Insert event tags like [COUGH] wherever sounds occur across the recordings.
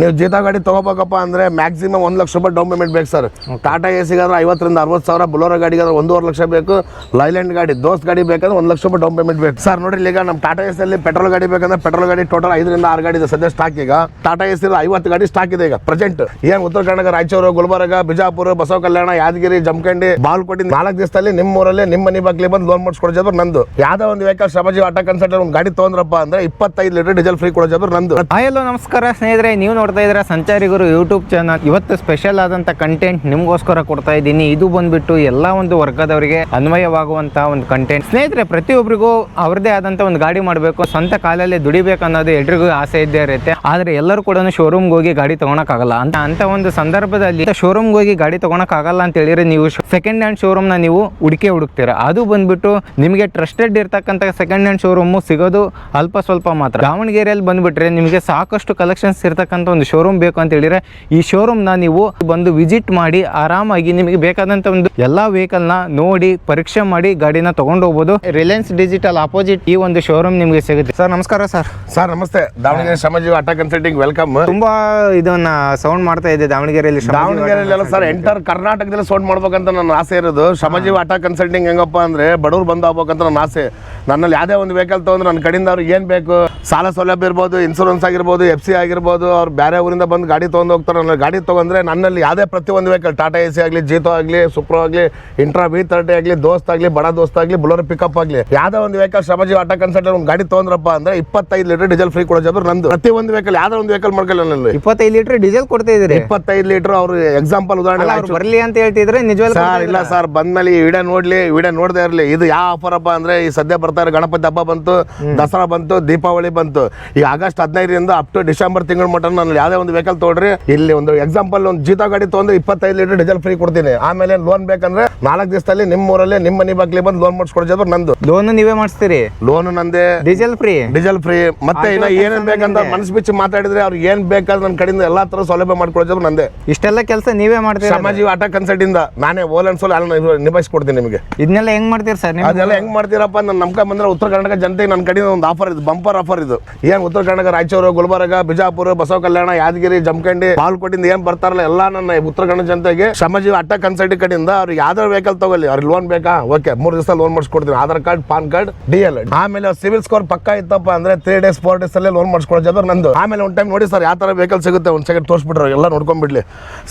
ನೀವು ಜೀತ ಗಾಡಿ ತಗೋಬೇಕಪ್ಪ ಅಂದ್ರೆ ಮ್ಯಾಕ್ಸಿಮಮ್ ಒಂದು ಲಕ್ಷ ರೂಪಾಯಿ ಡೌನ್ ಪೇಮೆಂಟ್ ಬೇಕು ಸರ್ ಟಾಟಾ ಎ ಸಿಗಾದ್ರೆ ಐವತ್ತರಿಂದ ಅರವತ್ತು ಸಾವಿರ ಬುಲೋರ ಗಾಡಿಗಾದ್ರೆ ಒಂದೂವರೆ ಲಕ್ಷ ಬೇಕು ಲೈಲ್ಯಾಂಡ್ ಗಾಡಿ ದೋಸ್ತ ಗಾಡಿ ಬೇಕಂದ್ರೆ ಒಂದು ಲಕ್ಷ ರೂಪಾಯಿ ಡೌನ್ ಪೇಮೆಂಟ್ ಬೇಕು. ಸರ್ ನೋಡ್ರಿ ಈಗ ನಮ್ಮ ಟಾಟಾ ಎಸ್ ಅಲ್ಲಿ ಪೆಟ್ರೋಲ್ ಗಾಡಿ ಬೇಕಂದ್ರೆ ಪೆಟ್ರೋಲ್ ಗಾಡಿ ಟೋಟಲ್ ಐದರಿಂದ ಆರು ಗಾಡಿ ಇದೆ ಸದ್ಯ ಸ್ಟಾಕ್ ಈಗ. ಟಾಟಾ ಎಸ್ ಇಲ್ಲಿ ಐವತ್ತು ಗಾಡಿ ಸ್ಟಾಕ್ ಇದೆ ಈಗ ಪ್ರೆಸೆಂಟ್ ಏನ್ ಉತ್ತರ ಕರ್ನಾಟಕ ರಾಯಚೂರು ಗುಲ್ಬರ್ಗ ಬಿಜಾಪುರ ಬಸವ ಕಲ್ಯಾಣ ಯಾದಗಿರಿ ಜಮಖಂಡಿ ಬಾಲ್ಕೋಟಿ ನಾಲ್ಕು ದಿವಸದಲ್ಲಿ ನಿಮ್ಮ ಊರಲ್ಲಿ ನಿಮ್ಮ ಮನೆ ಬಾಗ್ಲಿ ಬಂದು ಲೋನ್ ಮಾಡಿಸ್ಕೊಡೋ ಜಬ್ರು ನಂದು. ಯಾವ್ದೋ ಒಂದು ವೆಹಿಕಲ್ ಶ್ರಮಜೀವಿ ಆಟೋ ಕನ್ಸಲ್ಟೆಂಟ್ ಒಂದು ಗಾಡಿ ತಗೊಂಡ್ರಪ್ಪ ಅಂದ್ರೆ ಇಪ್ಪತ್ತೈದು ಲೀಟರ್ ಡೀಸೆಲ್ ಫ್ರೀ ಕೊಡೋ ಜಬ್ರು ನಂದು. ಹಾಯ್ ಹಲೋ ನಮಸ್ಕಾರ ಸ್ನೇಹಿತರೆ ನೀವು ನೋಡ್ತಾ ಇದ್ರೆ ಸಂಚಾರಿಗರು ಯೂಟ್ಯೂಬ್ ಚಾನಲ್ ಇವತ್ತು ಸ್ಪೆಷಲ್ ಆದಂತ ಕಂಟೆಂಟ್ ನಿಮಗೋಸ್ಕರ ಕೊಡ್ತಾ ಇದ್ದೀನಿ. ಇದು ಬಂದ್ಬಿಟ್ಟು ಎಲ್ಲ ಒಂದು ವರ್ಗದವರಿಗೆ ಅನ್ವಯವಾಗುವಂತ ಒಂದು ಕಂಟೆಂಟ್ ಸ್ನೇಹಿತರೆ ಪ್ರತಿಯೊಬ್ಬರಿಗೂ ಅವರದೇ ಆದಂತ ಒಂದು ಗಾಡಿ ಮಾಡಬೇಕು. ಸ್ವಂತ ಕಾಲಲ್ಲಿ ದುಡಿಬೇಕು ಅನ್ನೋದು ಎಲ್ರಿಗೂ ಆಸೆ ಇದ್ದೇ ಇರುತ್ತೆ. ಆದರೆ ಎಲ್ಲರೂ ಕೂಡ ಶೋರೂಮ್ಗೆ ಹೋಗಿ ಗಾಡಿ ತಗೊಳಕ್ಕಾಗಲ್ಲ. ಅಂತ ಅಂತ ಒಂದು ಸಂದರ್ಭದಲ್ಲಿ ಶೋರೂಮ್ಗೆ ಹೋಗಿ ಗಾಡಿ ತಗೊಳಕ್ಕಾಗಲ್ಲ ಅಂತ ಹೇಳಿದ್ರೆ ನೀವು ಸೆಕೆಂಡ್ ಹ್ಯಾಂಡ್ ಶೋರೂಮ್ನ ನೀವು ಹುಡುಕಿ ಹುಡುಕ್ತೀರಾ? ಅದು ಬಂದ್ಬಿಟ್ಟು ನಿಮಗೆ ಟ್ರಸ್ಟೆಡ್ ಇರ್ತಕ್ಕಂಥ ಸೆಕೆಂಡ್ ಹ್ಯಾಂಡ್ ಶೋರೂಮು ಸಿಗೋದು ಅಲ್ಪ ಸ್ವಲ್ಪ ಮಾತ್ರ. ದಾವಣಗೆರೆಯಲ್ಲಿ ಬಂದ್ಬಿಟ್ರೆ ನಿಮಗೆ ಸಾಕಷ್ಟು ಕಲೆಕ್ಷನ್ಸ್ ಇರ್ತಕ್ಕಂಥ ಒಂದು ಶೋರೂಮ್ ಬೇಕು ಅಂತ ಹೇಳಿದ್ರೆ ಈ ಶೋರೂಮ್ನ ನೀವು ಬಂದು ವಿಸಿಟ್ ಮಾಡಿ ಆರಾಮಾಗಿ ನಿಮಗೆ ಬೇಕಾದಂತ ಒಂದು ಎಲ್ಲಾ ವೆಹಿಕಲ್ನ ನೋಡಿ ಪರೀಕ್ಷೆ ಮಾಡಿ ಗಾಡಿನ ತಗೊಂಡು ಹೋಗ್ಬೋದು. ರಿಲಯನ್ಸ್ ಡಿಜಿಟಲ್ ಅಪೋಸಿಟ್ ಈ ಒಂದು ಶೋರೂಮ್ ನಿಮಗೆ ಸಿಗುತ್ತೆ. ಸರ್ ನಮಸ್ಕಾರ ಸರ್. ಸರ್ ನಮಸ್ತೆ. Davanagere Shramajeevi auto consulting welcome ತುಂಬಾ ಇದನ್ನ ಸೌಂಡ್ ಮಾಡ್ತಾ ಇದೆ ದಾವಣಗೆರೆಯಲ್ಲಿ ದಾವಣಗೆರೆಯಲ್ಲಿ ದಾವಣಗೆರೆಯಲ್ಲೆಲ್ಲ ಸರ್ ಎಂಟರ್ ಕರ್ನಾಟಕದಲ್ಲಿ ಸೌಂಡ್ ಮಾಡ್ಬೇಕಂತ ನನ್ನ ಆಸೆ ಇರೋದು. ಶ್ರಮಜೀವಿ ಆಟೋ ಕನ್ಸಲ್ಟಿಂಗ್ ಹೆಂಗಪ್ಪ ಅಂದ್ರೆ ಬಡವ್ರು ಬಂದು ಆಗ್ಬೇಕಂತ ನನ್ನ ಆಸೆ. ನನ್ನಲ್ಲಿ ಯಾವುದೇ ಒಂದು ವೆಹಿಕಲ್ ತಗೊಂಡ್ರೆ ನನ್ನ ಕಡೆಯಿಂದ ಅವ್ರಿಗೆ ಏನು ಬೇಕು? ಸಾಲ ಸೌಲಭ್ಯ ಇರ್ಬೋದು ಇನ್ಸೂರೆನ್ಸ್ ಆಗಿರ್ಬೋದು ಎಫ್ ಸಿ ಆಗಿರ್ಬೋದು ಅವ್ರು ಬೇರೆ ಊರಿಂದ ಬಂದು ಗಾಡಿ ತೊಗೊಂಡು ಹೋಗ್ತಾರೆ. ನನ್ನ ಗಾಡಿ ತೊಗೊಂಡ್ರೆ ನನ್ನಲ್ಲಿ ಯಾವುದೇ ಪ್ರತಿಯೊಂದು ವೆಹಿಕಲ್ ಟಾಟಾ ಎ ಸಿ ಆಗಲಿ ಜೀತೋ ಆಗಲಿ ಸುಪ್ರೋ ಆಗಲಿ ಇಂಟ್ರಾ ವಿ ತರ್ಟಿ ಆಗಲಿ ದೋಸ್ತ್ ಆಗಲಿ ಬಡ ದೋಸ್ತ್ ಆಗಲಿ ಬುಲೋರ್ ಪಿಕಪ್ ಆಗಲಿ ಯಾವುದೇ ಒಂದು ವೆಹಿಕಲ್ ಶ್ರಮಜೀವಿ ಆಟೋ ಕನ್ಸಲ್ಟೆಂಟ್ ಒಂದು ಗಾಡಿ ತೊಗೊಂಡ್ರಪ್ಪ ಅಂದ್ರೆ ಇಪ್ಪತ್ತೈದು ಲೀಟರ್ ಡೀಸೆಲ್ ಫ್ರೀ ಕೊಡೋ ಜಬ್ರು ನಂದು. ಪ್ರತಿ ಒಂದು ವೆಹಿಕಲ್ ಯಾವುದೇ ಒಂದು ವೆಹಿಕಲ್ ಮಾಡ್ಕೊಳ್ಳಿ ನನ್ನಲ್ಲಿ. ಇಪ್ಪತ್ತೈದು ಲೀಟರ್ ಡೀಸೆಲ್ ಕೊಡ್ತಾ ಇದ್ದೀರಿ? ಇಪ್ಪತ್ತೈದು ಲೀಟರ್ ಅವರು ಎಕ್ಸಾಂಪಲ್ ಉದಾಹರಣೆ ಬರಲಿ ಅಂತ ಹೇಳ್ತಿದ್ರೆ ನಿಜವಾಗ್ಲೂ ಸರ್ ಇಲ್ಲ ಸರ್ ಬಂದ್ಮೇಲೆ ಈ ವಿಡಿಯೋ ನೋಡ್ಲಿ ವಿಡಿಯೋ ನೋಡದೇ ಇರಲಿ. ಇದು ಯಾವ ಆಫರ್ ಅಪ್ಪ ಅಂದ್ರೆ ಈ ಸದ್ಯ ಬರ್ತಾ ಇರೋ ಗಣಪತಿ ಹಬ್ಬ ಬಂತು ದಸರಾ ಬಂತು ದೀಪಾವಳಿ ಬಂತು. ಈ ಆಗಸ್ಟ್ ಹದಿನೈದರಿಂದ ಅಪ್ ಟು ಡಿಸೆಂಬರ್ ತಿಂಗಳ ಮಟ್ಟ ನಾನು ಯಾವುದೇ ಒಂದು ವೆಹಿಕಲ್ ತೊಗೊಳ್ರಿ. ಇಲ್ಲಿ ಒಂದು ಎಕ್ಸಾಂಪಲ್ ಒಂದು ಜೀತಾ ಗಾಡಿ ತೊಂದ್ರೆ ಇಪ್ಪತ್ತೈದು ಲೀಟರ್ ಡೀಸೆಲ್ ಫ್ರೀ ಕೊಡ್ತೀನಿ. ಆಮೇಲೆ ಲೋನ್ ಬೇಕಂದ್ರೆ ನಾಲ್ಕು ದಿವಸದಲ್ಲಿ ನಿಮ್ಮ ಊರಲ್ಲಿ ನಿಮ್ಮ ಮನೆ ಬಾಗ್ಲಿ ಬಂದು ಲೋನ್ ಮಾಡಿಸ್ಕೊಡೋದು ನಂದು. ಲೋನ್ ನೀವೇ ಮಾಡಿಸ್ತೀರಿ? ಲೋನ್ ನಂದೇ. ಡೀಸೆಲ್ ಫ್ರೀ ಡೀಸೆಲ್ ಫ್ರೀ ಮತ್ತೆ ಇನ್ನ ಏನೇನ್ ಬೇಕಂತ ಮನಸ್ಸು ಬಿಚ್ಚಿ ಮಾತಾಡಿದ್ರೆ ಅವ್ರಿಗೆ ಏನ್ ಬೇಕಾದ್ರೆ ನನ್ನ ಕಡೆಯಿಂದ ಎಲ್ಲಾ ತರ ಸೌಲಭ್ಯ ಮಾಡ್ಕೊಡೋದು ನಂದೇ. ಇಷ್ಟೆಲ್ಲ ಕೆಲಸ ನೀವೇ ಮಾಡ್ತೀರಿ ಸಮಾಜಿ ಆಟ ಕನ್ಸರ್ಟ್ ಇಂದ ನಾನೇ ಓಲ್ ಅಂಡ್ ಸೋಲ್ ಅಲ್ಲಿ ನಿಭಾಯಿಸ್ಕೊಡ್ತೀನಿ ನಿಮಗೆ. ಇದನ್ನೆಲ್ಲ ಹೆಂಗ್ ಮಾಡ್ತೀರಿ ಸರ್ ನೀವು? ಅದೆಲ್ಲ ಹೆಂಗ್ ಮಾಡ್ತೀರಪ್ಪ? ನನ್ನ ನಮ್ಕ ಬಂದ್ರೆ ಉತ್ತರ ಕರ್ನಾಟಕ ಜನತೆಗೆ ನನ್ನ ಕಡೆಯಿಂದ ಒಂದು ಆಫರ್ ಇದು ಬಂಪರ್ ಆಫರ್ ಇದು. ಏನ್ ಉತ್ತರ ಕರ್ನಾಟಕ ರಾಯಚೂರು ಗುಲ್ಬರ್ಗ ಬಿಜಾಪುರ ಬಸವ ಕಲ್ಯಾಣ ಯಾದಗಿರಿ, ಜಮಖಂಡಿ ಬಾಲ್ಕೋಟಿಂದ ಏನ್ ಬರ್ತಾರಲ್ಲ ಎಲ್ಲ ನನ್ನ ಉತ್ತರ ಕನ್ನಡ ಜನತೆಗೆ ಶ್ರಮಜೀವಿ ಅಟ್ಟ ಕನ್ಸಲ್ಟಿ ಕಡೆಯಿಂದ ಅವ್ರಿಗೆ ಯಾವ್ದಾರು ವೆಹಿಕಲ್ ತಗೊಳ್ಳಿ. ಅವ್ರಿಗೆ ಲೋನ್ ಬೇಕಾ? ಓಕೆ ಮೂರು ದಿವಸ loan ಮಾಡಿಸ್ಕೊಡ್ತೀನಿ. Aadhaar card PAN card D L ಆಮೇಲೆ ಸಿವಿಲ್ ಸ್ಕೋರ್ ಪಕ್ಕ ಇತ್ತಪ್ಪ ಅಂದ್ರೆ ತ್ರೀ ಡೇಸ್ ಫೋರ್ ಡೇಸ್ ಅಲ್ಲೇ ಲೋನ್ ಮಾಡಿಸ್ಕೊಳ್ಳೋ ಜೊತೆ ನಂದು. ಆಮೇಲೆ ಒಂದು ಟೈಮ್ ನೋಡಿ ಸರ್ ಯಾವ ತರ ವೆಹಿಕಲ್ ಸಿಗುತ್ತೆ? ಒಂದು ಸೆಕೆಂಡ್ ತೋರಿಸ್ಬಿಟ್ರೆ ಎಲ್ಲ ನೋಡ್ಕೊಂಡ್ಬಿಡ್ಲಿ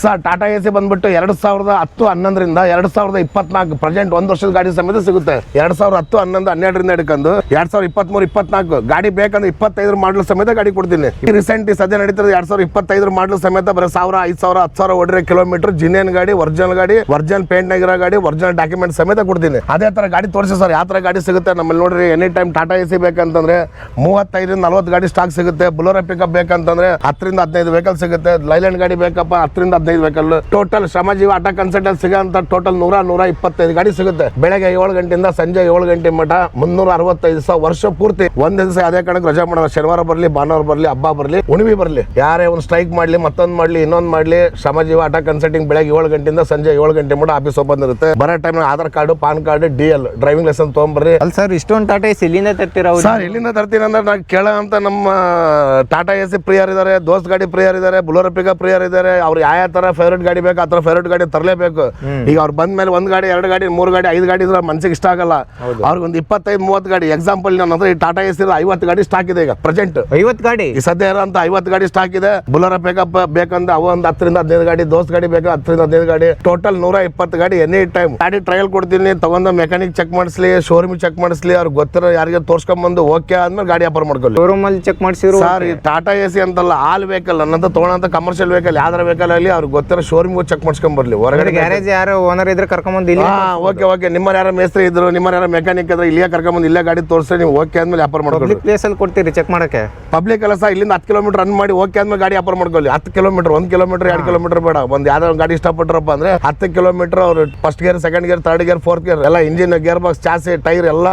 ಸರ್ ಟಾಟಾ ಎ ಸಿ ಬಂದ್ಬಿಟ್ಟು ಎರಡು ಸಾವಿರದ ಹತ್ತು, ಹನ್ನೊಂದರಿಂದ ಎರಡ್ ಸಾವಿರದ ಇಪ್ಪತ್ನಾಲ್ಕು ಪ್ರೆಸೆಂಟ್ ಒಂದ್ ವರ್ಷದ ಗಾಡಿ ಸಮೇತ ಸಿಗುತ್ತೆ. ಎರಡ್ ಸಾವಿರದ ಹತ್ತು, ಹನ್ನೊಂದು, ಹನ್ನೆರಡರಿಂದ ಹಿಡ್ಕೊಂಡು ಎರಡ್ ಸಾವಿರದ ಇಪ್ಪತ್ಮೂರು, ಇಪ್ಪತ್ನಾಲ್ಕು. ಗಾಡಿ ಬೇಕಂದ್ರೆ ಇಪ್ಪತ್ತೈದು ಮಾಡಲ್ ಸಮೇತ ಗಾಡಿ ಕೊಡ್ತೀನಿ. ರೀಸೆಂಟ್ ಸದ್ಯ ನಡೀತಿರೋದು ಎರಡು ಸಾವಿರ ಇಪ್ಪತ್ತೈದರ ಮಾಡಲ್ ಸಮೇತ ಬರೀ ಸಾವಿರ, ಐದು ಸಾವಿರ, ಹತ್ತು ಸಾವಿರ ಹೊಡಿರೋ ಕಿಲೋಮೀಟರ್ ಜಿನೇನ್ ಗಾಡಿ ಒರಿಜಿನಲ್ ಗಾಡಿ ಒರಿಜಿನಲ್ ಪೇಂಟ್ ನಾಗಿರೋ ಗಾಡಿ ಒರಿಜಿನಲ್ ಡಾಕ್ಯುಮೆಂಟ್ ಸಮೇತ ಕೊಡ್ತೀನಿ. ಅದೇ ತರ ಗಾಡಿ ತೋರಿಸಿ ಸರ್, ಯಾವ ತರ ಗಾಡಿ ಸಿಗುತ್ತೆ ನಮ್ಮಲ್ಲಿ ನೋಡ್ರಿ any time Tata A C ಬೇಕಂತಂದ್ರೆ ಮೂವತ್ತೈದರಿಂದ ನಲ್ವತ್ತು ಗಾಡಿ ಸ್ಟಾಕ್ ಸಿಗುತ್ತೆ ಬುಲೋರ ಪಿಕಪ್ ಬೇಕಂತಂದ್ರೆ ಹತ್ತರಿಂದ ಹದಿನೈದು ವೆಹಿಕಲ್ ಸಿಗುತ್ತೆ ಲೈಲ್ಯಾಂಡ್ ಗಾಡಿ ಬೇಕಪ್ಪ, ಹತ್ತರಿಂದ ಹದಿನೈದು vehicle total Shramajeeva auto consultant ಸಿಗೋಂಥ total ನೂರ ನೂರ ಇಪ್ಪತ್ತೈದು ಗಾಡಿ ಸಿಗುತ್ತೆ. ಬೆಳಗ್ಗೆ ಏಳು ಗಂಟೆಯಿಂದ ಸಂಜೆ ಏಳು ಗಂಟೆ ಮಠ, ಮುನ್ನೂರ ಅರವತ್ತೈದು ಸಾವಿರ ವರ್ಷ ಪೂರ್ತಿ. ಒಂದ್ ದಿವಸ ಅದೇ ಕಣಕ್ಕೆ ರಜಾ ಮಾಡೋಣ ಶನಿವಾರ ಬರಲಿ, ಭಾನುವಾರ ಬರಲಿ, ಹಬ್ಬ ಬರಲಿ ಉಣಿವಿ ಬರಲಿ. ಯಾರೇ ಒಂದು ಸ್ಟ್ರೈಕ್ ಮಾಡಲಿ ಮತ್ತೊಂದು ಮಾಡಲಿ ಇನ್ನೊಂದು ಮಾಡಲಿ ಶ್ರಮಜೀವ ಆಟ ಕನ್ಸಲ್ಟಿಂಗ್ ಬೆಳಗ್ಗೆ ಏಳು ಗಂಟೆಯಿಂದ ಸಂಜೆ ಏಳು ಗಂಟೆ ಮೂಡ ಆಫೀಸ್ ಓಪನ್ ಇರುತ್ತೆ. ಬರೋ time Aadhaar card PAN card D L driving licence ತೊಗೊಂಬರ್ರಿ. ಅಲ್ಲ ಸರ್ ಇಷ್ಟೊಂದು ಟಾಟಾ ಎಸ್ ಇಲ್ಲಿಂದ ತರ್ತೀರಾ ಸರ್ ಇಲ್ಲಿಂದ ತರ್ತೀನಿ ಅಂದ್ರೆ ನಾನು ಕೇಳ ಅಂತ ನಮ್ಮ ಟಾಟಾ ಎಸ್ ಪ್ರಿಯರ್ ಇದ್ದಾರೆ ದೋಸ್ತ್ ಗಾಡಿ ಪ್ರಿಯರ್ ಇದ್ದಾರೆ ಬುಲೋರ ಪಿಕಪ್ ಪ್ರಿಯರ್ ಇದ್ದಾರೆ ಅವ್ರು ಯಾವ ತರ ಫೇವ್ರೇಟ್ ಗಾಡಿ ಬೇಕು ಆ ಥರ ಫೇವ್ರೇಟ್ ಗಾಡಿ ತರಲೇಬೇಕು. ಈಗ ಅವ್ರು ಬಂದ ಮೇಲೆ ಒಂದು ಗಾಡಿ ಎರಡು ಗಾಡಿ ಮೂರು ಗಾಡಿ ಐದು ಗಾಡಿ ಇದ್ರೆ ಮನ್ಸಿಗೆ ಇಷ್ಟ ಆಗಲ್ಲ. ಅವ್ರಿಗೆ ಒಂದು ಇಪ್ಪತ್ತೈದು ಮೂವತ್ತು ಗಾಡಿ ಎಕ್ಸಾಂಪಲ್ ನನ್ನ ಹತ್ರ ಈ ಟಾಟಾ ಎಸ್ ಐವತ್ತು ಗಾಡಿ ಸ್ಟಾಕ್ ಇದೆ ಈಗ ಪ್ರೆಸೆಂಟ್ ಐವತ್ತು ಗಾಡಿ? ಈ ಸದ್ಯ ಇರೋ ಐವತ್ತು ಗಾಡಿ ಸ್ಟಾಕ್ ಇದೆ. ಬುಲೋರ ಪಿಕಪ್ ಬೇಕಂದ್ರೆ ಅವ ಒಂದು ಹತ್ತರಿಂದ ಹದಿನೈದು ಗಾಡಿ ದೋಸ್ ಗಾಡಿ ಬೇಕು ಹತ್ತರಿಂದ ಹದಿನೈದು ಗಾಡಿ. ಟೋಟಲ್ ನೂರ ಇಪ್ಪತ್ತು ಗಾಡಿ ಎನಿ ಟೈಮ್ ಗಾಡಿ ಟ್ರಯಲ್ ಕೊಡ್ತೀನಿ ತಗೊಂಡ ಮೆಕ್ಯಾನಿಕ್ ಚೆಕ್ ಮಾಡಿಸ್ಲಿ ಶೋರೂಮ್ ಚೆಕ್ ಮಾಡಿಸ್ಲಿ ಅವ್ರಿಗೆ ಗೊತ್ತಿರೋ ಯಾರಿಗೆ ತೋರ್ಸ್ಕೊಂಬಂದು ಓಕೆ ಆದ್ಮೇಲೆ ಗಾಡಿ ಅಪರ್ ಮಾಡ್ಕೊಳ್ಳಿ. ಶೋರೂಮ್ ಅಲ್ಲಿ ಚೆಕ್ ಮಾಡಿಸಿದ್ರು ಸರ್ ಈ ಟಾಟಾ ಎ ಸಿ ಅಂತಲ್ಲ ಆಲ್ ವೆಹಿಕಲ್ ನನ್ನಂತ ತಗೊಂಡಂತ ಕಮರ್ಷಿಯಲ್ ವೆಹಿಕಲ್ ಯಾವ್ದಾರ ವೆಹಿಕಲ್ ಅಲ್ಲಿ ಅವ್ರಿಗೆ ಗೊತ್ತಿರೋ ಶೋರೂಮ್ ಚೆಕ್ ಮಾಡ್ಸ್ಕೊಂಡ್ ಬರ್ಲಿ ಹೊರಗಡೆ ಗ್ಯಾರೇಜ್ ಯಾರು ಓನರ್ ಇದ್ರೆ ಕರ್ಕೊಂಡ್ ಇಲ್ಲಿ ಓಕೆ ಓಕೆ ನಿಮ್ಮ ಯಾರ ಮೇಸ್ತ್ರಿ ಇದ್ರು ನಿಮ್ಮ ಯಾರ ಮೆಕ್ಯಾನಿಕ್ ಇದ್ರೆ ಇಲ್ಲೇ ಕರ್ಕೊಂಬಂದು ಇಲ್ಲೇ ಗಾಡಿ ತೋರಿಸ್ರಿ ನೀವು ಓಕೆ ಆದ್ಮೇಲೆ ವ್ಯಾಪಾರ ಮಾಡ್ಕೊಳ್ಳಿ. ಪ್ಲೇಸ್ ಅಲ್ಲಿ ಕೊಡ್ತೀರಿ ಚೆಕ್ ಮಾಡಕ್ಕೆ. ಪಬ್ಲಿಕ್ ಎಲ್ಲ ಇಲ್ಲಿಂದ ಹತ್ತು ಕಿಲೋಮೀಟರ್ ರನ್ ಮಾಡಿ ಓಕೆ ಆದ್ಮೇಲೆ ಗಾಡಿ ವ್ಯಾಪಾರ ಮಾಡ್ಕೊಳ್ಳಿ. ಹತ್ತು ಕಿಲೋಮೀಟರ್ ಒಂದು ಕಿಲೋಮೀಟರ್ ಎರಡು ಕಿಲೋಮೀಟರ್ ಬೇಡ. ಒಂದು ಯಾವ್ದೋ ಒಂದು ಗಾಡಿ ಇಷ್ಟಪಟ್ರಪ್ಪ ಅಂದ್ರೆ ಹತ್ತು ಕಿಲೋಮೀಟರ್ ಅವ್ರು first gear second gear third gear fourth gear ಎಲ್ಲ engine gear box chassis tyre ಎಲ್ಲ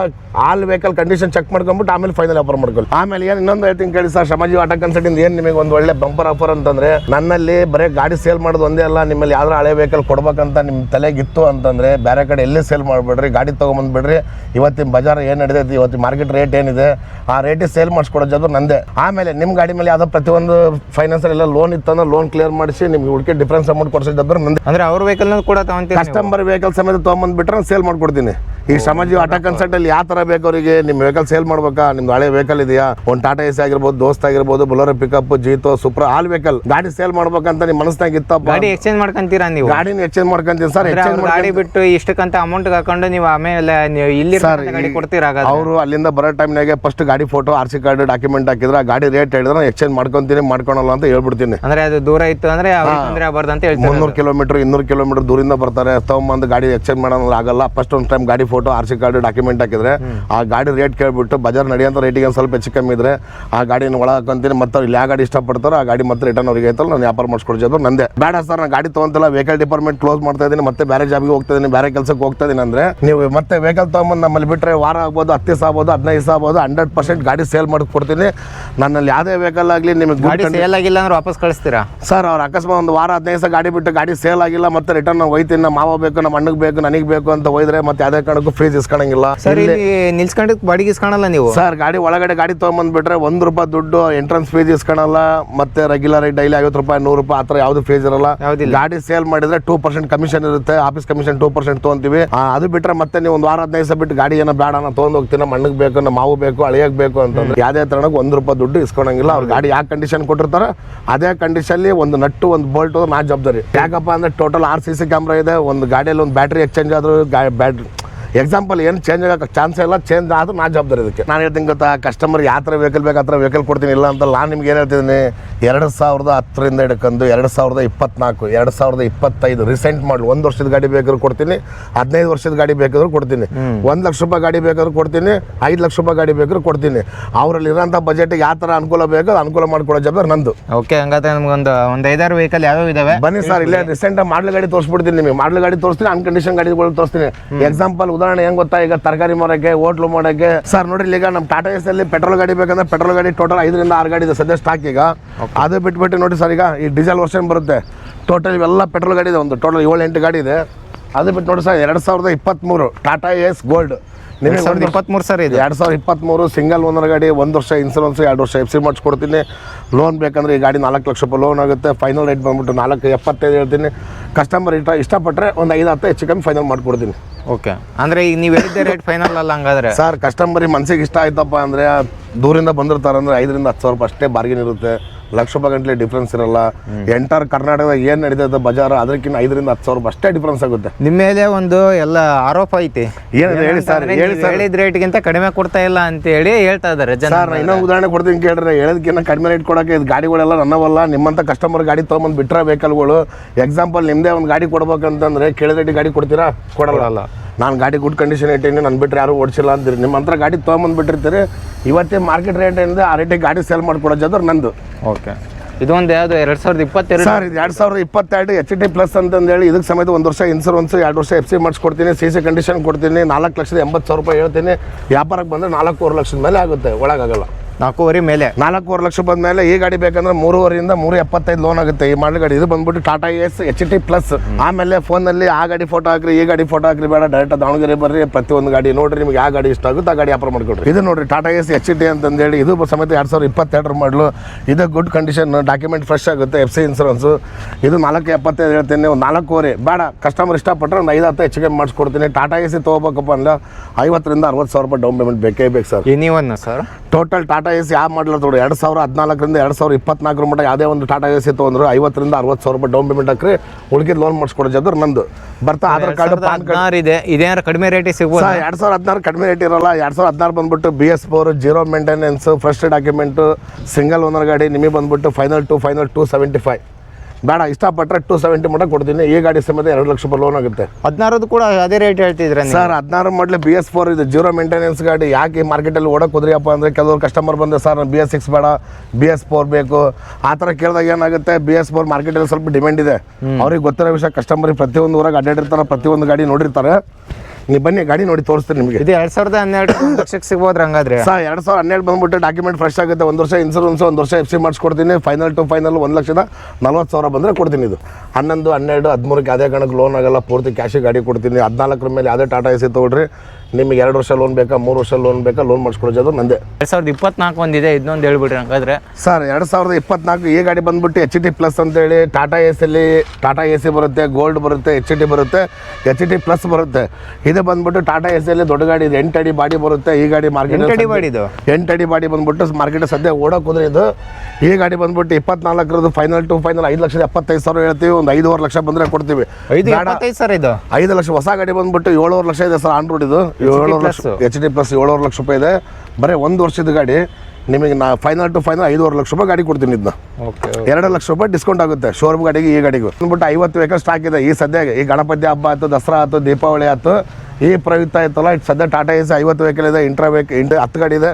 ಆಲ್ ವೆಹಿಕಲ್ ಕಂಡೀಷನ್ ಚೆಕ್ ಮಾಡ್ಕೊಂಡ್ಬಿಟ್ಟು ಆಮೇಲೆ ಫೈನಲ್ ವ್ಯಾಪಾರ ಮಾಡ್ಕೊಳ್ಳಿ. ಆಮೇಲೆ ಏನು ಇನ್ನೊಂದು ಹೇಳ್ತೀನಿ ಕೇಳಿ ಸರ್ ಶಮಾಜಿ ಆಟೋ ಕನ್ಸಲ್ಟಿಂದ ಏನು ನಿಮಗೆ ಒಂದು ಒಳ್ಳೆ ಬಂಪರ್ ಆಫರ್ ಅಂತಂದ್ರೆ ನನ್ನಲ್ಲಿ ಬರೀ ಗಾಡಿ ಸೇಲ್ ಮಾಡೋದು ಒಂದೇ ಅಲ್ಲ ನಿಮ್ಮಲ್ಲಿ ಯಾವ್ದಾರ ಹಳೆ ವೆಹಿಕಲ್ ಕೊಡ್ಬೇಕಂತ ನಿಮ್ಮ ತಲೆಗಿತ್ತು ಅಂತಂದ್ರೆ ಬೇರೆ ಕಡೆ ಎಲ್ಲೇ ಸೇಲ್ ಮಾಡ್ಬೇಡ್ರಿ ಗಾಡಿ ತೊಗೊಂಬಂದ್ಬಿಡ್ರಿ. ಇವತ್ತಿನ ಬಜಾರ್ ಏನು ನಡೀತೈತಿ ಇವತ್ತಿನ ಮಾರ್ಕೆಟ್ ರೇಟ್ ಏನಿದೆ ಆ ರೇಟಿಗೆ ಸೇಲ್ ಮಾಡಿಸ್ಕೊಡೋ ಜೊತೆ ನಂದೇ. ಆಮೇಲೆ ನಿಮ್ಮ ಗಾಡಿ ಮೇಲೆ ಯಾವುದೋ ಪ್ರತಿಯೊಂದು ಫೈನಾನ್ಸ್ ಎಲ್ಲ ಲೋನ್ ಇತ್ತಂದ್ರೆ ಲೋನ್ ಕ್ಲಿಯರ್ ಮಾಡಿಸಿ ನಿಮ್ಗೆ ಹುಡುಕಿ ಡಿಫ್ರೆನ್ಸ್ ಅಮೌಂಟ್ ಕೊಡ್ಸಿದ್ದಾದ್ರೆ ಮುಂದೆ ಅಂದ್ರೆ ಅವ್ರ ವೆಹಿಕಲ್ ಕೂಡ ತಗೊಂತೀನಿ? ಕಸ್ಟಮರ್ ವೆಹಿಕಲ್ ಸಮೇತ ತೊಗೊಂಬಂದ್ಬಿಟ್ರೆ ಸೇಲ್ ಮಾಡ್ಕೊಡ್ತೀನಿ. ಈ ಸಮಾಜ ಆಟೋ ಕನ್ಸಲ್ಟ್ ಅಲ್ಲಿ ಯಾವ ತರ ಬೇಕು ಅವರಿಗೆ? ನಿಮ್ ವೆಹಿಕಲ್ ಸೇಲ್ ಮಾಡ್ಬೇಕಾ? ನಿಮ್ದು ಹಳೆ ವೆಹಿಕಲ್ ಇದೆಯಾ? ಒಂದು ಟಾಟಾ ಎಸ್ ಆಗಿರ್ಬೋದು ದೋಸ್ತ್ ಆಗಿರ್ಬೋದು Bolero pickup Jeeto super all vehicle ಗಾಡಿ ಸೇಲ್ ಮಾಡ್ಬೇಕಂತ ನಿಮ್ ಮನಸ್ನಾಗ ಇತ್ತ ಗಾಡಿ ಎಕ್ಸ್ಚೇಂಜ್ ಮಾಡ್ಕೊಂತೀರಾ ನೀವು? ಗಾಡಿನ ಎಕ್ಸ್ಚೇಂಜ್ ಮಾಡ್ಕೊಂತೀನಿ ಸರ್ ಎಕ್ಸ್ಚೇಂಜ್ ಗಾಡಿ ಬಿಟ್ಟು ಇಷ್ಟಕ್ಕಂತ ಅಮೌಂಟ್ ಹಾಕೊಂಡು ನೀವು ಆಮೇಲೆ ಇಲ್ಲಿ ಸರ್ ಗಾಡಿ ಕೊಡ್ತೀರಾ? ಅವರು ಅಲ್ಲಿಂದ ಬರೋ ಟೈಮ್ನಾಗೆ ಫಸ್ಟ್ ಗಾಡಿ photo R C card document ಹಾಕಿದ್ರೆ ಗಾಡಿ ರೇಟ್ ಹೇಳಿದ್ರೆ ಎಕ್ಸ್ಚೇಂಜ್ ಮಾಡ್ಕೊಂತೀನಿ. ಮಾಡ್ಕೊಳಲ್ಲ ಅಂತ ಹೇಳ್ಬಿಡ್ತೀನಿ. ಅಂದ್ರೆ ಅದು ದೂರ ಇತ್ತು ಅಂದ್ರೆ ಅವ್ರಿಗೆ ತೊಂದ್ರೆ ಆಗಬಾರ್ದು ಅಂತ ಹೇಳ್ತಾರೆ ಮುನ್ನೂರು ಕಿಲೋಮೀಟರ್ ಇನ್ನೂರು ಕಿಲೋಮೀಟರ್ ದೂರಿಂದ ಬರ್ತಾರೆ. ತಗೊಂಬಂದು ಗಾಡಿ ಎಕ್ಸ್ಚೇಂಜ್ ಮಾಡೋದು ಆಗಲ್ಲ. ಫಸ್ಟ್ ಒಂದು ಟೈಮ್ ಗಾಡಿ photo R C card document ಹಾಕಿದ್ರೆ ಆ ಗಾಡಿ ರೇಟ್ ಕೇಳ್ಬಿಟ್ಟು ಬಜಾರ್ ನಡೆಯೋಂಥ ರೇಟಿಗೆ ಒಂದು ಸ್ವಲ್ಪ ಹೆಚ್ಚು ಕಮ್ಮಿ ಇದ್ರೆ ಆ ಗಾಡಿನ ಒಳಗೆ ಹಾಕೊಂತೀನಿ. ಮತ್ತೆ ಅವ್ರು ಯಾವ ಗಾಡಿ ಇಷ್ಟಪಡ್ತಾರೋ ಆ ಗಾಡಿ ಮತ್ತೆ ರಿಟರ್ನ್ ಅವ್ರಿಗೆ ಐತಲ್ಲ ನಾನು ವ್ಯಾಪಾರ ಮಾಡಿಸ್ಕೊಡ್ಬೋದು ನಂದೇ. ಬೇಡ ಸರ್ ನಾನು ಗಾಡಿ ತೊಗೊಂತಿಲ್ಲ. ವೆಹಿಕಲ್ ಡಿಪಾರ್ಟ್ಮೆಂಟ್ ಕ್ಲೋಸ್ ಮಾಡ್ತಾ ಇದ್ದೀನಿ. ಮತ್ತೆ ಬೇರೆ ಜಾಬ್ಗೆ ಹೋಗ್ತಾ ಇದ್ದೀನಿ. ಬೇರೆ ಕೆಲಸಕ್ಕೆ ಹೋಗ್ತಾ ಇದ್ದೀನಿ ಅಂದ್ರೆ ನೀವು ಮತ್ತೆ ವೆಹಿಕಲ್ ತೊಗೊಂಬಂದು ನಮ್ಮಲ್ಲಿ ಬಿಟ್ಟರೆ ವಾರ ಆಗ್ಬೋದು ಹತ್ತು ದಿವಸ ಆಗ್ಬೋದು ಹದಿನೈದು ದಿವಸ ಆಗ್ಬೋದು ಹಂಡ್ರೆಡ್ ಪರ್ಸೆಂಟ್ ಗಾಡಿ ಸೇಲ್ ಮಾಡಿ ಕೊಡ್ತೀನಿ ನನ್ನಲ್ಲಿ ಯಾವುದೇ ವೆಹಿಕಲ್ ಆಗಲಿ ನಿಮಗೆ ಗಾಡಿ ಸೇಲ್ ಆಗಿಲ್ಲ ಅಂದ್ರೆ ವಾಪಸ್ ಕಳಿಸ್ತೀರಾ? ಸರ್ ಅವ್ರು ಅಕಸ್ಮಾತ್ ಒಂದು ವಾರ ಹದಿನೈದು ದಿವಸ ಗಾಡಿ ಬಿಟ್ಟು ಗಾಡಿ ಸೇಲ್ ಆಗಿಲ್ಲ ಮತ್ತೆ ರಿಟರ್ನ್ ನಾವು ಒಯ್ತೀನಿ ನಮ್ಮ ಮಾವ ಬೇಕು ನಮ್ಮ ಅಣ್ಣಗೆ ಬೇಕು ನನಗೆ ಬೇಕು ಅಂತ ಒಯ್ದ್ರೆ ಮತ್ತೆ ಯಾವುದೇ ಕಾರಣಕ್ಕೂ ಫ್ರೀಸ್ ಇಸ್ಕೊಳಂಗಿಲ್ಲ. ಸರ್ ಇಲ್ಲಿ ನಿಲ್ಸ್ಕೊಂಡಿದ್ ಬಾಡಿಗೆ ಇಸ್ಕೊಳಲ್ಲ ನೀವು? ಸರ್ ಗಾಡಿ ಒಳಗಡೆ ಗಾಡಿ ತೊಗೊಂಬಂದ್ಬಿಟ್ರೆ ಒಂದ್ ರೂಪಾಯಿ ದುಡ್ಡು ಎಂಟ್ರೆನ್ಸ್ ಫೀಸ್ ಇಸ್ಕೊಳಲ್ಲ ಮತ್ತೆ ರೆಗ್ಯುಲರ್ ಡೈಲಿ ಐವತ್ತು ರೂಪಾಯಿ ನೂರು ರೂಪಾಯಿ ಆತರ ಥರ ಯಾವುದು ಫೀಸ್ ಇರಲ್ಲ. ಯಾವ್ದಿಲ್ಲ. ಗಾಡಿ ಸೇಲ್ ಮಾಡಿದ್ರೆ ಟೂ ಪರ್ಸೆಂಟ್ ಕಮಿಷನ್ ಇರುತ್ತೆ ಆಫೀಸ್ ಕಮಿಷನ್ ಟೂ ಪರ್ಸೆಂಟ್ ತೊಗೊಂತೀವಿ. ಆ, ಅದು ಬಿಟ್ರೆ ಮತ್ತೆ ನೀವು ಒಂದು ವಾರ ಹದಿನೈದು ದಿವಸ ಬಿಟ್ಟು ಗಾಡಿ ಏನೋ ಬೇಡ ನಾನು ತೊಗೊಂಡು ಹೋಗ್ತೀನಿ ನಮ್ಮ ಅಣ್ಣಗೆ ಬೇಕು ನಮ್ಮ ಮಾವು ಬೇಕು ಅಳಿಯಕ್ಕೆ ಬೇಕು ಅಂತಂದ್ರೆ ಯಾವುದೇ ತರಣಕ್ಕೆ ಒಂದು ರೂಪಾಯಿ ದುಡ್ಡು ಇಸ್ಕೊಳಂಗಿಲ್ಲ. ಅವ್ರು ಗಾಡಿ ಯಾವ ಕಂಡೀಷನ್ ಕೊಟ್ಟಿರ್ತಾರೆ ಅದೇ ಕಂಡೀಷನ್ಲಿ ಒಂದು ನಟ್ಟು, ಒಂದು ಬೋಲ್ಟ್ ನಾ ಜವಾಬ್ದಾರಿ. ಯಾಕಪ್ಪ ಅಂದ್ರೆ total R C C camera ಇದೆ, ಒಂದು ಗಾಡಿಯಲ್ಲಿ ಒಂದು ಬ್ಯಾಟ್ರಿ ಎಕ್ಸ್ಚೇಂಜ್ ಆದ್ರೂ ಬ್ಯಾಟ್ರಿ ಎಕ್ಸಾಂಪಲ್ ಏನು ಚೇಂಜ್ ಆಗಕ್ಕೆ ಚಾನ್ಸ್ ಇಲ್ಲ ಚೇಂಜ್ ಆದರೂ ನಾ ಜವಾಬ್ದಾರಿ ಇದಕ್ಕೆ. ನಾನು ಹೇಳ್ತೀನಿ ಗೊತ್ತಾ ಕಸ್ಟಮರ್ ಯಾವ ಥರ ವೆಹಿಕಲ್ ಬೇಕು ಆ ಥರ ವೆಹಿಕಲ್ ಕೊಡ್ತೀನಿ ಇಲ್ಲ ಅಂತ ನಾನು ನಿಮ್ಗೆ ಏನು ಹೇಳ್ತಿದ್ದೀನಿ ಎರಡು ಸಾವಿರದ ಹತ್ತರಿಂದ ಹಿಡ್ಕೊಂಡು ಎರಡು ಸಾವಿರದ ಇಪ್ಪತ್ನಾಲ್ಕು ಎರಡು ಸಾವಿರದ ಇಪ್ಪತ್ತೈದು ರೀಸೆಂಟ್ ಮಾಡಲು ಒಂದು ವರ್ಷದ ಗಾಡಿ ಬೇಕಾದ್ರೂ ಕೊಡ್ತೀನಿ ಹದಿನೈದು ವರ್ಷದ ಗಾಡಿ ಬೇಕಾದ್ರೂ ಕೊಡ್ತೀನಿ ಒಂದು ಲಕ್ಷ ರೂಪಾಯಿ ಗಾಡಿ ಬೇಕಾದ್ರೂ ಕೊಡ್ತೀನಿ ಐದು ಲಕ್ಷ ರೂಪಾಯಿ ಗಾಡಿ ಬೇಕಾದ್ರೂ ಕೊಡ್ತೀನಿ. ಅವರಲ್ಲಿ ಇರೋಂಥ ಬಜೆಟ್ಗೆ ಯಾವ ಥರ ಅನುಕೂಲ ಬೇಕು ಅನುಕೂಲ ಮಾಡ್ಕೊಡೋ ಜವಾಬ್ದಾರಿ ನಂದು. ಓಕೆ ಹಂಗಾದ್ರೆ ನಮ್ಗೊಂದು ಒಂದು ಐದಾರು ವೆಹಿಕಲ್ ಯಾವ್ಯಾವ ಇದಾವೆ? ಬನ್ನಿ ಸರ್ ಇಲ್ಲೇ ರೀಸೆಂಟ್ ಮಾಡಲ್ ಗಾಡಿ ತೋರಿಸ್ಬಿಡ್ತೀನಿ ನಿಮಗೆ. ಮಾಡಲ್ ಗಾಡಿ ತೋರಿಸ್ತೀನಿ ಅನ್ಕಂಡೀಷನ್ ಗಾಡಿಗಳು ತೋರಿಸ್ತೀನಿ. ಎಕ್ಸಾಂಪಲ್ ಉದಾಹರಣೆ ಹೆಂಗ್ ಗೊತ್ತಾ? ಈಗ ತರಕಾರಿ ಮಾರಕ್ಕೆ ಹೋಟ್ಲು ಮಾಡೋಕ್ಕೆ ಸರ್ ನೋಡ್ರಿ ಈಗ ನಮ್ಮ ಟಾಟಾ ಎಸ್ ಅಲ್ಲಿ ಪೆಟ್ರೋಲ್ ಗಾಡಿ ಬೇಕಂದ್ರೆ ಪೆಟ್ರೋಲ್ ಗಾಡಿ ಟೋಟಲ್ ಐದರಿಂದ ಆರು ಗಾಡಿ ಇದೆ ಸದ್ಯ ಸ್ಟಾಕ್ ಈಗ. ಅದು ಬಿಟ್ಬಿಟ್ಟು ನೋಡಿ ಸರ್ ಈಗ ಈ ಡೀಸೆಲ್ ವರ್ಷನ್ ಬರುತ್ತೆ. ಟೋಟಲ್ ಇವೆಲ್ಲ ಪೆಟ್ರೋಲ್ ಗಾಡಿ ಇದೆ ಒಂದು. ಟೋಟಲ್ ಏಳು ಎಂಟು ಗಾಡಿ ಇದೆ. ಅದು ಬಿಟ್ಟು ನೋಡಿ ಸರ್ ಎರಡು ಸಾವಿರದ ಇಪ್ಪತ್ತ್ಮೂರು ಟಾಟಾ ಎಸ್ ಗೋಲ್ಡ್ ನಿಮಗೆ ಸಾವಿರದ ಇಪ್ಪತ್ಮೂರು ಸರ್ ಇದೆ. ಎರಡು ಸಾವಿರದ ಇಪ್ಪತ್ತ್ಮೂರು ಸಿಂಗಲ್ ಓನರ್ ಗಾಡಿ ಒಂದು ವರ್ಷ ಇನ್ಸೂರೆನ್ಸ್ ಎರಡು ವರ್ಷ ಎಫ್ ಸಿ ಮಾಡಿಸ್ಕೊಡ್ತೀನಿ ಲೋನ್ ಬೇಕಂದ್ರೆ ಈ ಗಾಡಿ ನಾಲ್ಕು ಲಕ್ಷ ರೂಪಾಯಿ ಲೋನ್ ಆಗುತ್ತೆ. ಫೈನಲ್ ರೇಟ್ ಬಂದ್ಬಿಟ್ಟು ನಾಲ್ಕು ಎಪ್ಪತ್ತೈದು ಹೇಳ್ತೀನಿ. ಕಸ್ಟಮರ್ ಇಷ್ಟ ಇಷ್ಟಪಟ್ಟರೆ ಒಂದು ಐದು ಹತ್ತು ಹೆಚ್ಚು ಕಮ್ಮಿ ಫೈನಲ್ ಮಾಡಿಕೊಡ್ತೀನಿ. ಓಕೆ ಅಂದ್ರೆ ಈಗ ನೀವು ಹೇಳಿದ್ದೆ ರೇಟ್ ಫೈನಲ್ ಅಲ್ಲ ಹಂಗಾದ್ರೆ? ಸರ್ ಕಸ್ಟಮರಿಗೆ ಮನ್ಸಿಗೆ ಇಷ್ಟ ಆಯ್ತಪ್ಪ ಅಂದರೆ ದೂರಿಂದ ಬಂದಿರ್ತಾರೆ ಅಂದ್ರೆ ಐದರಿಂದ ಹತ್ತು ಸಾವಿರ ರೂಪಾಯಿ ಅಷ್ಟೇ ಬಾರ್ಗಿನ್ ಇರುತ್ತೆ. ಲಕ್ಷ ರೂಪಾಯಿ ಗಂಟಲೆ ಡಿಫ್ರೆನ್ಸ್ ಇರಲ್ಲ. ಎಂಟರ್ ಕರ್ನಾಟಕದಾಗ ಏನು ನಡೀತದೆ ಬಜಾರ್ ಅದಕ್ಕಿಂತ ಐದರಿಂದ ಹತ್ತು ಸಾವಿರ ಅಷ್ಟೇ ಡಿಫ್ರೆನ್ಸ್ ಆಗುತ್ತೆ. ನಿಮ್ಮ ಮೇಲೆ ಒಂದು ಎಲ್ಲ ಆರೋಪ ಐತಿ. ಏನಿದೆ ಹೇಳಿ ಸರ್? ಹೇಳಿ ಸರ್. ಹೇಳಿದ ರೇಟ್ಗಿಂತ ಕಡಿಮೆ ಕೊಡ್ತಾ ಇಲ್ಲ ಅಂತ ಹೇಳಿ ಹೇಳ್ತಾ ಇದಾರೆ ಜನ ಸರ್ ಇನ್ನೊಂದು ಉದಾಹರಣೆ ಕೊಡ್ತೀನಿ ಕೇಳ್ರಿ ಹೇಳೋದಕ್ಕಿಂತ ಕಡಿಮೆ ರೇಟ್ ಕೊಡೋಕೆ ಇದು ಗಾಡಿಗಳೆಲ್ಲ ನನ್ನವಲ್ಲ ನಿಮ್ಮಂಥ ಕಸ್ಟಮರ್ ಗಾಡಿ ತೊಗೊಂಬಂದು ಬಿಟ್ಟರೆ ವೆಹಿಕಲ್ಗಳು ಎಕ್ಸಾಂಪಲ್ ನಿಮ್ಮದೇ ಒಂದು ಗಾಡಿ ಕೊಡ್ಬೇಕಂತಂದ್ರೆ ಕೇಳಿದ ಗಾಡಿ ಕೊಡ್ತೀರಾ? ಕೊಡಲ್ಲ. ನಾನು ಗಾಡಿ ಗುಡ್ ಕಂಡೀಷನ್ ಇಟ್ಟೀನಿ ನಾನು ಬಿಟ್ಟರೆ ಯಾರು ಓಡಿಸಿಲ್ಲ ಅಂದಿರಿ. ನಿಮ್ಮ ಹತ್ರ ಗಾಡಿ ತೊಗೊಂಬಂದು ಬಿಟ್ಟಿರ್ತೀರಿ ಇವತ್ತೇ ಮಾರ್ಕೆಟ್ ರೇಟ್ ಏನಿದೆ ಆ ರೇಟಿಗೆ ಗಾಡಿ ಸೇಲ್ ಮಾಡ್ಕೊಡೋ ಜೊತೆ ನಂದು. ಓಕೆ ಇದೊಂದು ಯಾವುದು ಎರಡು ಸಾವಿರದ ಇಪ್ಪತ್ತೆರಡು? ಸರ್ ಇದು ಎರಡು ಸಾವಿರದ ಇಪ್ಪತ್ತೆರಡು ಎಚ್ ಟಿ ಪ್ಲಸ್ ಅಂತಂದೇಳಿ ಇದಕ್ಕೆ ಸಮೇತ ಒಂದು ವರ್ಷ ಇನ್ಸೂರೆನ್ಸ್ ಎರಡು ವರ್ಷ ಎಫ್ ಸಿ ಮಾಡಿಸ್ಕೊಡ್ತೀನಿ ಸಿ ಸಿ ಕಂಡೀಷನ್ ಕೊಡ್ತೀನಿ ನಾಲ್ಕು ಲಕ್ಷದ ಎಂಬತ್ತು ಸಾವಿರ ರೂಪಾಯಿ ಹೇಳ್ತೀನಿ. ವ್ಯಾಪಾರಕ್ಕೆ ಬಂದರೆ ನಾಲ್ಕೂವರೆ ಲಕ್ಷದ ಮೇಲೆ ಆಗುತ್ತೆ ಒಳಗಾಗಲ್ಲ. ನಾಲ್ಕೂವರೆ ಮೇಲೆ. ನಾಲ್ಕೂವರೆ ಲಕ್ಷ ಬಂದ್ಮೇಲೆ ಈ ಗಾಡಿ ಬೇಕಂದ್ರೆ ಮೂರುವರೆಯಿಂದ ಮೂರು ಎಪ್ಪತ್ತೈದು ಲೋನ್ ಆಗುತ್ತೆ. ಈ ಮಾಡಲ್ ಗಾಡಿ ಇದು ಬಂದ್ಬಿಟ್ಟು Tata S H T plus ಆಮೇಲೆ ಫೋನಲ್ಲಿ ಆ ಗಾಡಿ ಫೋಟೋ ಹಾಕ್ರಿ ಈ ಗಾಡಿ ಫೋಟೋ ಹಾಕ್ರಿ ಬೇಡ ಡೈರೆಕ್ಟ್ ದಾವಣಗೆರೆ ಬರ್ರಿ ಪ್ರತಿಯೊಂದು ಗಾಡಿ ನೋಡ್ರಿ ನಿಮ್ಗೆ ಯಾವ ಗಾಡಿ ಇಷ್ಟ ಆಗುತ್ತೆ ಆ ಗಾಡಿ ವ್ಯಾಪಾರ ಮಾಡ್ಕೊಡ್ರಿ. ಇದು ನೋಡ್ರಿ ಟಾಟಾ ಎಸ್ ಎಚ್ ಟಿ ಅಂತಂದೇಳಿ ಇದು ಸಮೇತ ಎರಡು ಸಾವಿರದ ಇಪ್ಪತ್ತೆರಡರ ಮಾಡಲು ಇದು ಗುಡ್ ಕಂಡೀಷನ್ ಡಾಕ್ಯುಮೆಂಟ್ ಫ್ರೆಶ್ ಆಗುತ್ತೆ ಎಫ್ ಸಿ ಇನ್ಸೂರೆನ್ಸು ಇದು ನಾಲ್ಕು ಎಪ್ಪತ್ತೈದು ಹೇಳ್ತೀನಿ ಒಂದು ನಾಲ್ಕೂವರೆ. ಬೇಡ ಕಸ್ಟಮರ್ ಇಷ್ಟಪಟ್ಟರೆ ಒಂದು ಐದು ಹತ್ತು ಹೆಚ್ಚಿಗೆ ಮಾಡಿಸ್ಕೊಡ್ತೀನಿ. ಟಾಟಾ ಎ ಸಿ ತೊಗೋಬೇಕಪ್ಪ ಅಂದ್ರೆ ಐವತ್ತರಿಂದ ಅರವತ್ತು ಸಾವಿರ ರೂಪಾಯಿ ಡೌನ್ ಪೇಮೆಂಟ್ ಬೇಕೇ ಬೇಕು sir anyone sir total Tata S ಯಾವ ಮಾಡಲ ತೊಗೊಂಡು ಎರಡು ಸಾವಿರ ಹದಿನಾಲ್ಕರಿಂದ ಎರಡು ಸಾವಿರ ಇಪ್ಪತ್ನಾಲ್ಕರ ಮಟ್ಟ ಯಾವುದೇ ಒಂದು ಟಾಟಾ ಎಸ್ ಇತ್ತು ಅಂದ್ರೆ ಐವತ್ತರಿಂದ ಅರವತ್ತು ಸಾವಿರ ರೂಪಾಯಿ ಡೌನ್ ಪೇಮೆಂಟ್ ಹಾಕ್ರಿ ಉಳಿದ ಲೋನ್ ಮಾಡಿಸ್ಕೊಡೋ ಜೊತೆ ನಂದು. ಬರ್ತಾ ಆಧಾರ್ ಕಾರ್ಡ್ ಪಾನ್ ಕಾರ್ಡ್ ಇದೆ ಇದೇನಾರು ಕಡಿಮೆ ರೇಟಿಗೆ ಸಿಗ್ಬೋದು? ಎರಡು ಸಾವಿರ ಹದಿನಾರು ಕಡಿಮೆ ರೇಟ್ ಇರಲ್ಲ ಎರಡು ಸಾವಿರ ಹದಿನಾರು ಬಂದ್ಬಿಟ್ಟು B S four zero maintenance first document single owner ಗಾಡಿ ನಿಮಗೆ ಬಂದ್ಬಿಟ್ಟು final to final two seventy five ಬೇಡ ಇಷ್ಟಪಟ್ಟರೆ ಟು ಸೆವೆಂಟಿ ಮಟ್ಟ ಕೊಡ್ತೀನಿ. ಈ ಗಾಡಿ ಸಮೇತ ಎರಡು ಲಕ್ಷ ರೂಪಾಯಿ ಲೋನ್ ಆಗುತ್ತೆ. ಹದಿನಾರದು ಕೂಡ ಅದೇ ರೇಟ್ ಹೇಳ್ತಿದ್ರೆ ಸರ್ ಹದಿನಾರು ಮಾಡಲಿ ಬಿ ಎಸ್ ಫೋರ್ ಇದು ಜೀರೋ ಮೇಂಟೆನೆನ್ಸ್ ಗಾಡಿ. ಯಾಕೆ ಮಾರ್ಕೆಟಲ್ಲಿ ಓಡಕ್ಕೆ ಕುದ್ರಿಯಪ್ಪ ಅಂದರೆ ಕೆಲವರು ಕಸ್ಟಮರ್ ಬಂದೆ ಸರ್ ಬಿ ಎಸ್ ಸಿಕ್ಸ್ ಬೇಡ ಬಿ ಎಸ್ ಫೋರ್ ಬೇಕು. ಆ ಥರ ಕೇಳಿದಾಗ ಏನಾಗುತ್ತೆ ಬಿ ಎಸ್ ಫೋರ್ ಮಾರ್ಕೆಟಲ್ಲಿ ಸ್ವಲ್ಪ ಡಿಮ್ಯಾಂಡ್ ಇದೆ. ಅವ್ರಿಗೆ ಗೊತ್ತಿರೋ ವಿಷಯ ಕಸ್ಟಮರಿಗೆ ಪ್ರತಿಯೊಂದು ಊರಾಗ ಅಡ್ಡಾಡಿರ್ತಾರೆ ಪ್ರತಿಯೊಂದು ಗಾಡಿ ನೋಡಿರ್ತಾರೆ. ನೀವು ಬನ್ನಿ ಗಾಡಿ ನೋಡಿ ತೋರಿಸ್ತೀನಿ ನಿಮಗೆ. ಇದು ಎರಡು ಸಾವಿರದ ಹನ್ನೆರಡು [COUGHS] ಲಕ್ಷಕ್ಕೆ ಸಿಗ್ಬೋದ್ರಿ ಹಂಗಾದ್ರೆ? ಸರ್ ಎರಡು ಸಾವಿರ ಹನ್ನೆರಡು ಬಂದ್ಬಿಟ್ಟು ಡಾಕ್ಯುಮೆಂಟ್ ಫ್ರೆಶ್ ಆಗುತ್ತೆ. ಒಂದು ವರ್ಷ ಇನ್ಸೂರೆನ್ಸ್ ಒಂದು ವರ್ಷ ಎಫ್ ಸಿ ಮಾಡಿಸ್ಕೊಡ್ತೀನಿ ಫೈನಲ್ ಟು ಫೈನಲ್ ಒಂದು ಲಕ್ಷದ ನಲ್ವತ್ತು ಸಾವಿರ ಬಂದರೆ ಕೊಡ್ತೀನಿ ಇದು. ಹನ್ನೊಂದು ಹನ್ನೆರಡು ಹದಿಮೂರಕ್ಕೆ ಯಾವುದೇ ಕಣಕ್ಕೆ ಲೋನ್ ಆಗಲ್ಲ. ಪೂರ್ತಿ ಕ್ಯಾಶ್ ಗಾಡಿ ಕೊಡ್ತೀನಿ. ಹದಿನಾಲ್ಕರ ಮೇಲೆ ಯಾವುದೇ ಟಾಟಾ ಎಸಿ ತೊಗೊಳ್ರಿ. ನಿಮಗೆ ಎರಡು ವರ್ಷ ಲೋನ್ ಬೇಕಾ ಮೂರು ವರ್ಷ ಲೋನ್ ಬೇಕಾ ಲೋನ್ ಮಾಡಿಸ್ಕೊಡೋದು ನಂದೇ. ಎರಡು ಸಾವಿರದ ಇಪ್ಪತ್ನಾಲ್ಕು ಒಂದಿದೆ ಇದನ್ನೊಂದು ಹೇಳ್ಬಿಡ್ರಿ ಹಂಗಾದ್ರೆ. ಸರ್ ಎರಡು ಸಾವಿರದ ಇಪ್ಪತ್ನಾಲ್ಕು ಈ ಗಾಡಿ ಬಂದ್ಬಿಟ್ಟು ಎಚ್ ಟಿ ಪ್ಲಸ್ ಅಂತೇಳಿ ಟಾಟಾ ಎ ಸಿಲಿ ಟಾಟಾ ಎ ಸಿ ಬರುತ್ತೆ ಗೋಲ್ಡ್ ಬರುತ್ತೆ ಎಚ್ ಟಿ ಬರುತ್ತೆ ಎಚ್ ಟಿ ಪ್ಲಸ್ ಬರುತ್ತೆ. ಇದು ಬಂದ್ಬಿಟ್ಟು ಟಾಟಾ ಎಸ್ ಎಲ್ಲಿ ದೊಡ್ಡ ಗಾಡಿ ಇದೆ. ಎಂಟು ಅಡಿ ಬಾಡಿ ಬರುತ್ತೆ. ಈ ಗಾಡಿ ಮಾರ್ಕೆಟ್ ಎಂಟು ಅಡಿ ಬಾಡಿ ಇದು? ಎಂಟು ಅಡಿ ಬಾಡಿ ಬಂದ್ಬಿಟ್ಟು ಮಾರ್ಕೆಟ್ ಸದ್ಯ ಓಡೋಕೆ ಹೋದ್ರೆ ಇದು. ಈ ಗಾಡಿ ಬಂದ್ಬಿಟ್ಟು ಇಪ್ಪತ್ನಾಲ್ಕರದ್ದು ಫೈನಲ್ ಟು ಫೈನಲ್ ಐದು ಲಕ್ಷದ ಎಪ್ಪತ್ತೈದು ಸಾವಿರ ಹೇಳ್ತೀವಿ. ಒಂದು ಐದೂವರೆ ಲಕ್ಷ ಬಂದರೆ ಕೊಡ್ತೀವಿ. ಸರ್ ಇದು? ಐದು ಲಕ್ಷ ಹೊಸ ಗಾಡಿ ಬಂದ್ಬಿಟ್ಟು ಏಳುವರೆ ಲಕ್ಷ ಇದೆ ಸರ್ ಆನ್ ರೋಡ್ ಇದು. ಏಳುವರೆ ಲಕ್ಷ. ಎಚ್ ಡಿ ಪ್ಲಸ್ ಏಳುವರೆ ಲಕ್ಷ ರೂಪಾಯಿ ಇದೆ. ಬರೀ ಒಂದು ವರ್ಷದ ಗಾಡಿ. ನಿಮಗೆ ನಾ ಫೈನಲ್ ಟು ಫೈನಲ್ ಐದುವರೆ ಲಕ್ಷ ರೂಪಾಯಿ ಗಾಡಿ ಕೊಡ್ತೀನಿ ಇದನ್ನ ಓಕೆ ಎರಡು ಲಕ್ಷ ರೂಪಾಯಿ ಡಿಸ್ಕೌಂಟ್ ಆಗುತ್ತೆ ಶೋರೂಮ್ ಗಾಡಿಗೆ ಈ ಗಾಡಿಗೂ. ಅಂದ್ಬಿಟ್ಟು ಐವತ್ತು ವೆಹಿಕಲ್ ಸ್ಟಾಕ್ ಇದೆ ಈ ಸದ್ಯ ಈ ಗಣಪತಿ ಹಬ್ಬ ಆಯ್ತು ದಸರಾ ಆಯ್ತು ದೀಪಾವಳಿ ಆಯ್ತು ಈ ಪ್ರಯುಕ್ತ ಆಯ್ತಲ್ಲ ಇಟ್ ಸದ್ಯ ಟಾಟಾ ಎಸ್ ಐವತ್ತು ವೆಹಿಕಲ್ ಇದೆ ಇಂಟ್ರಾ ವೆಹಿಕಲ್ ಇಂಟ್ ಹತ್ತು ಗಾಡಿ ಇದೆ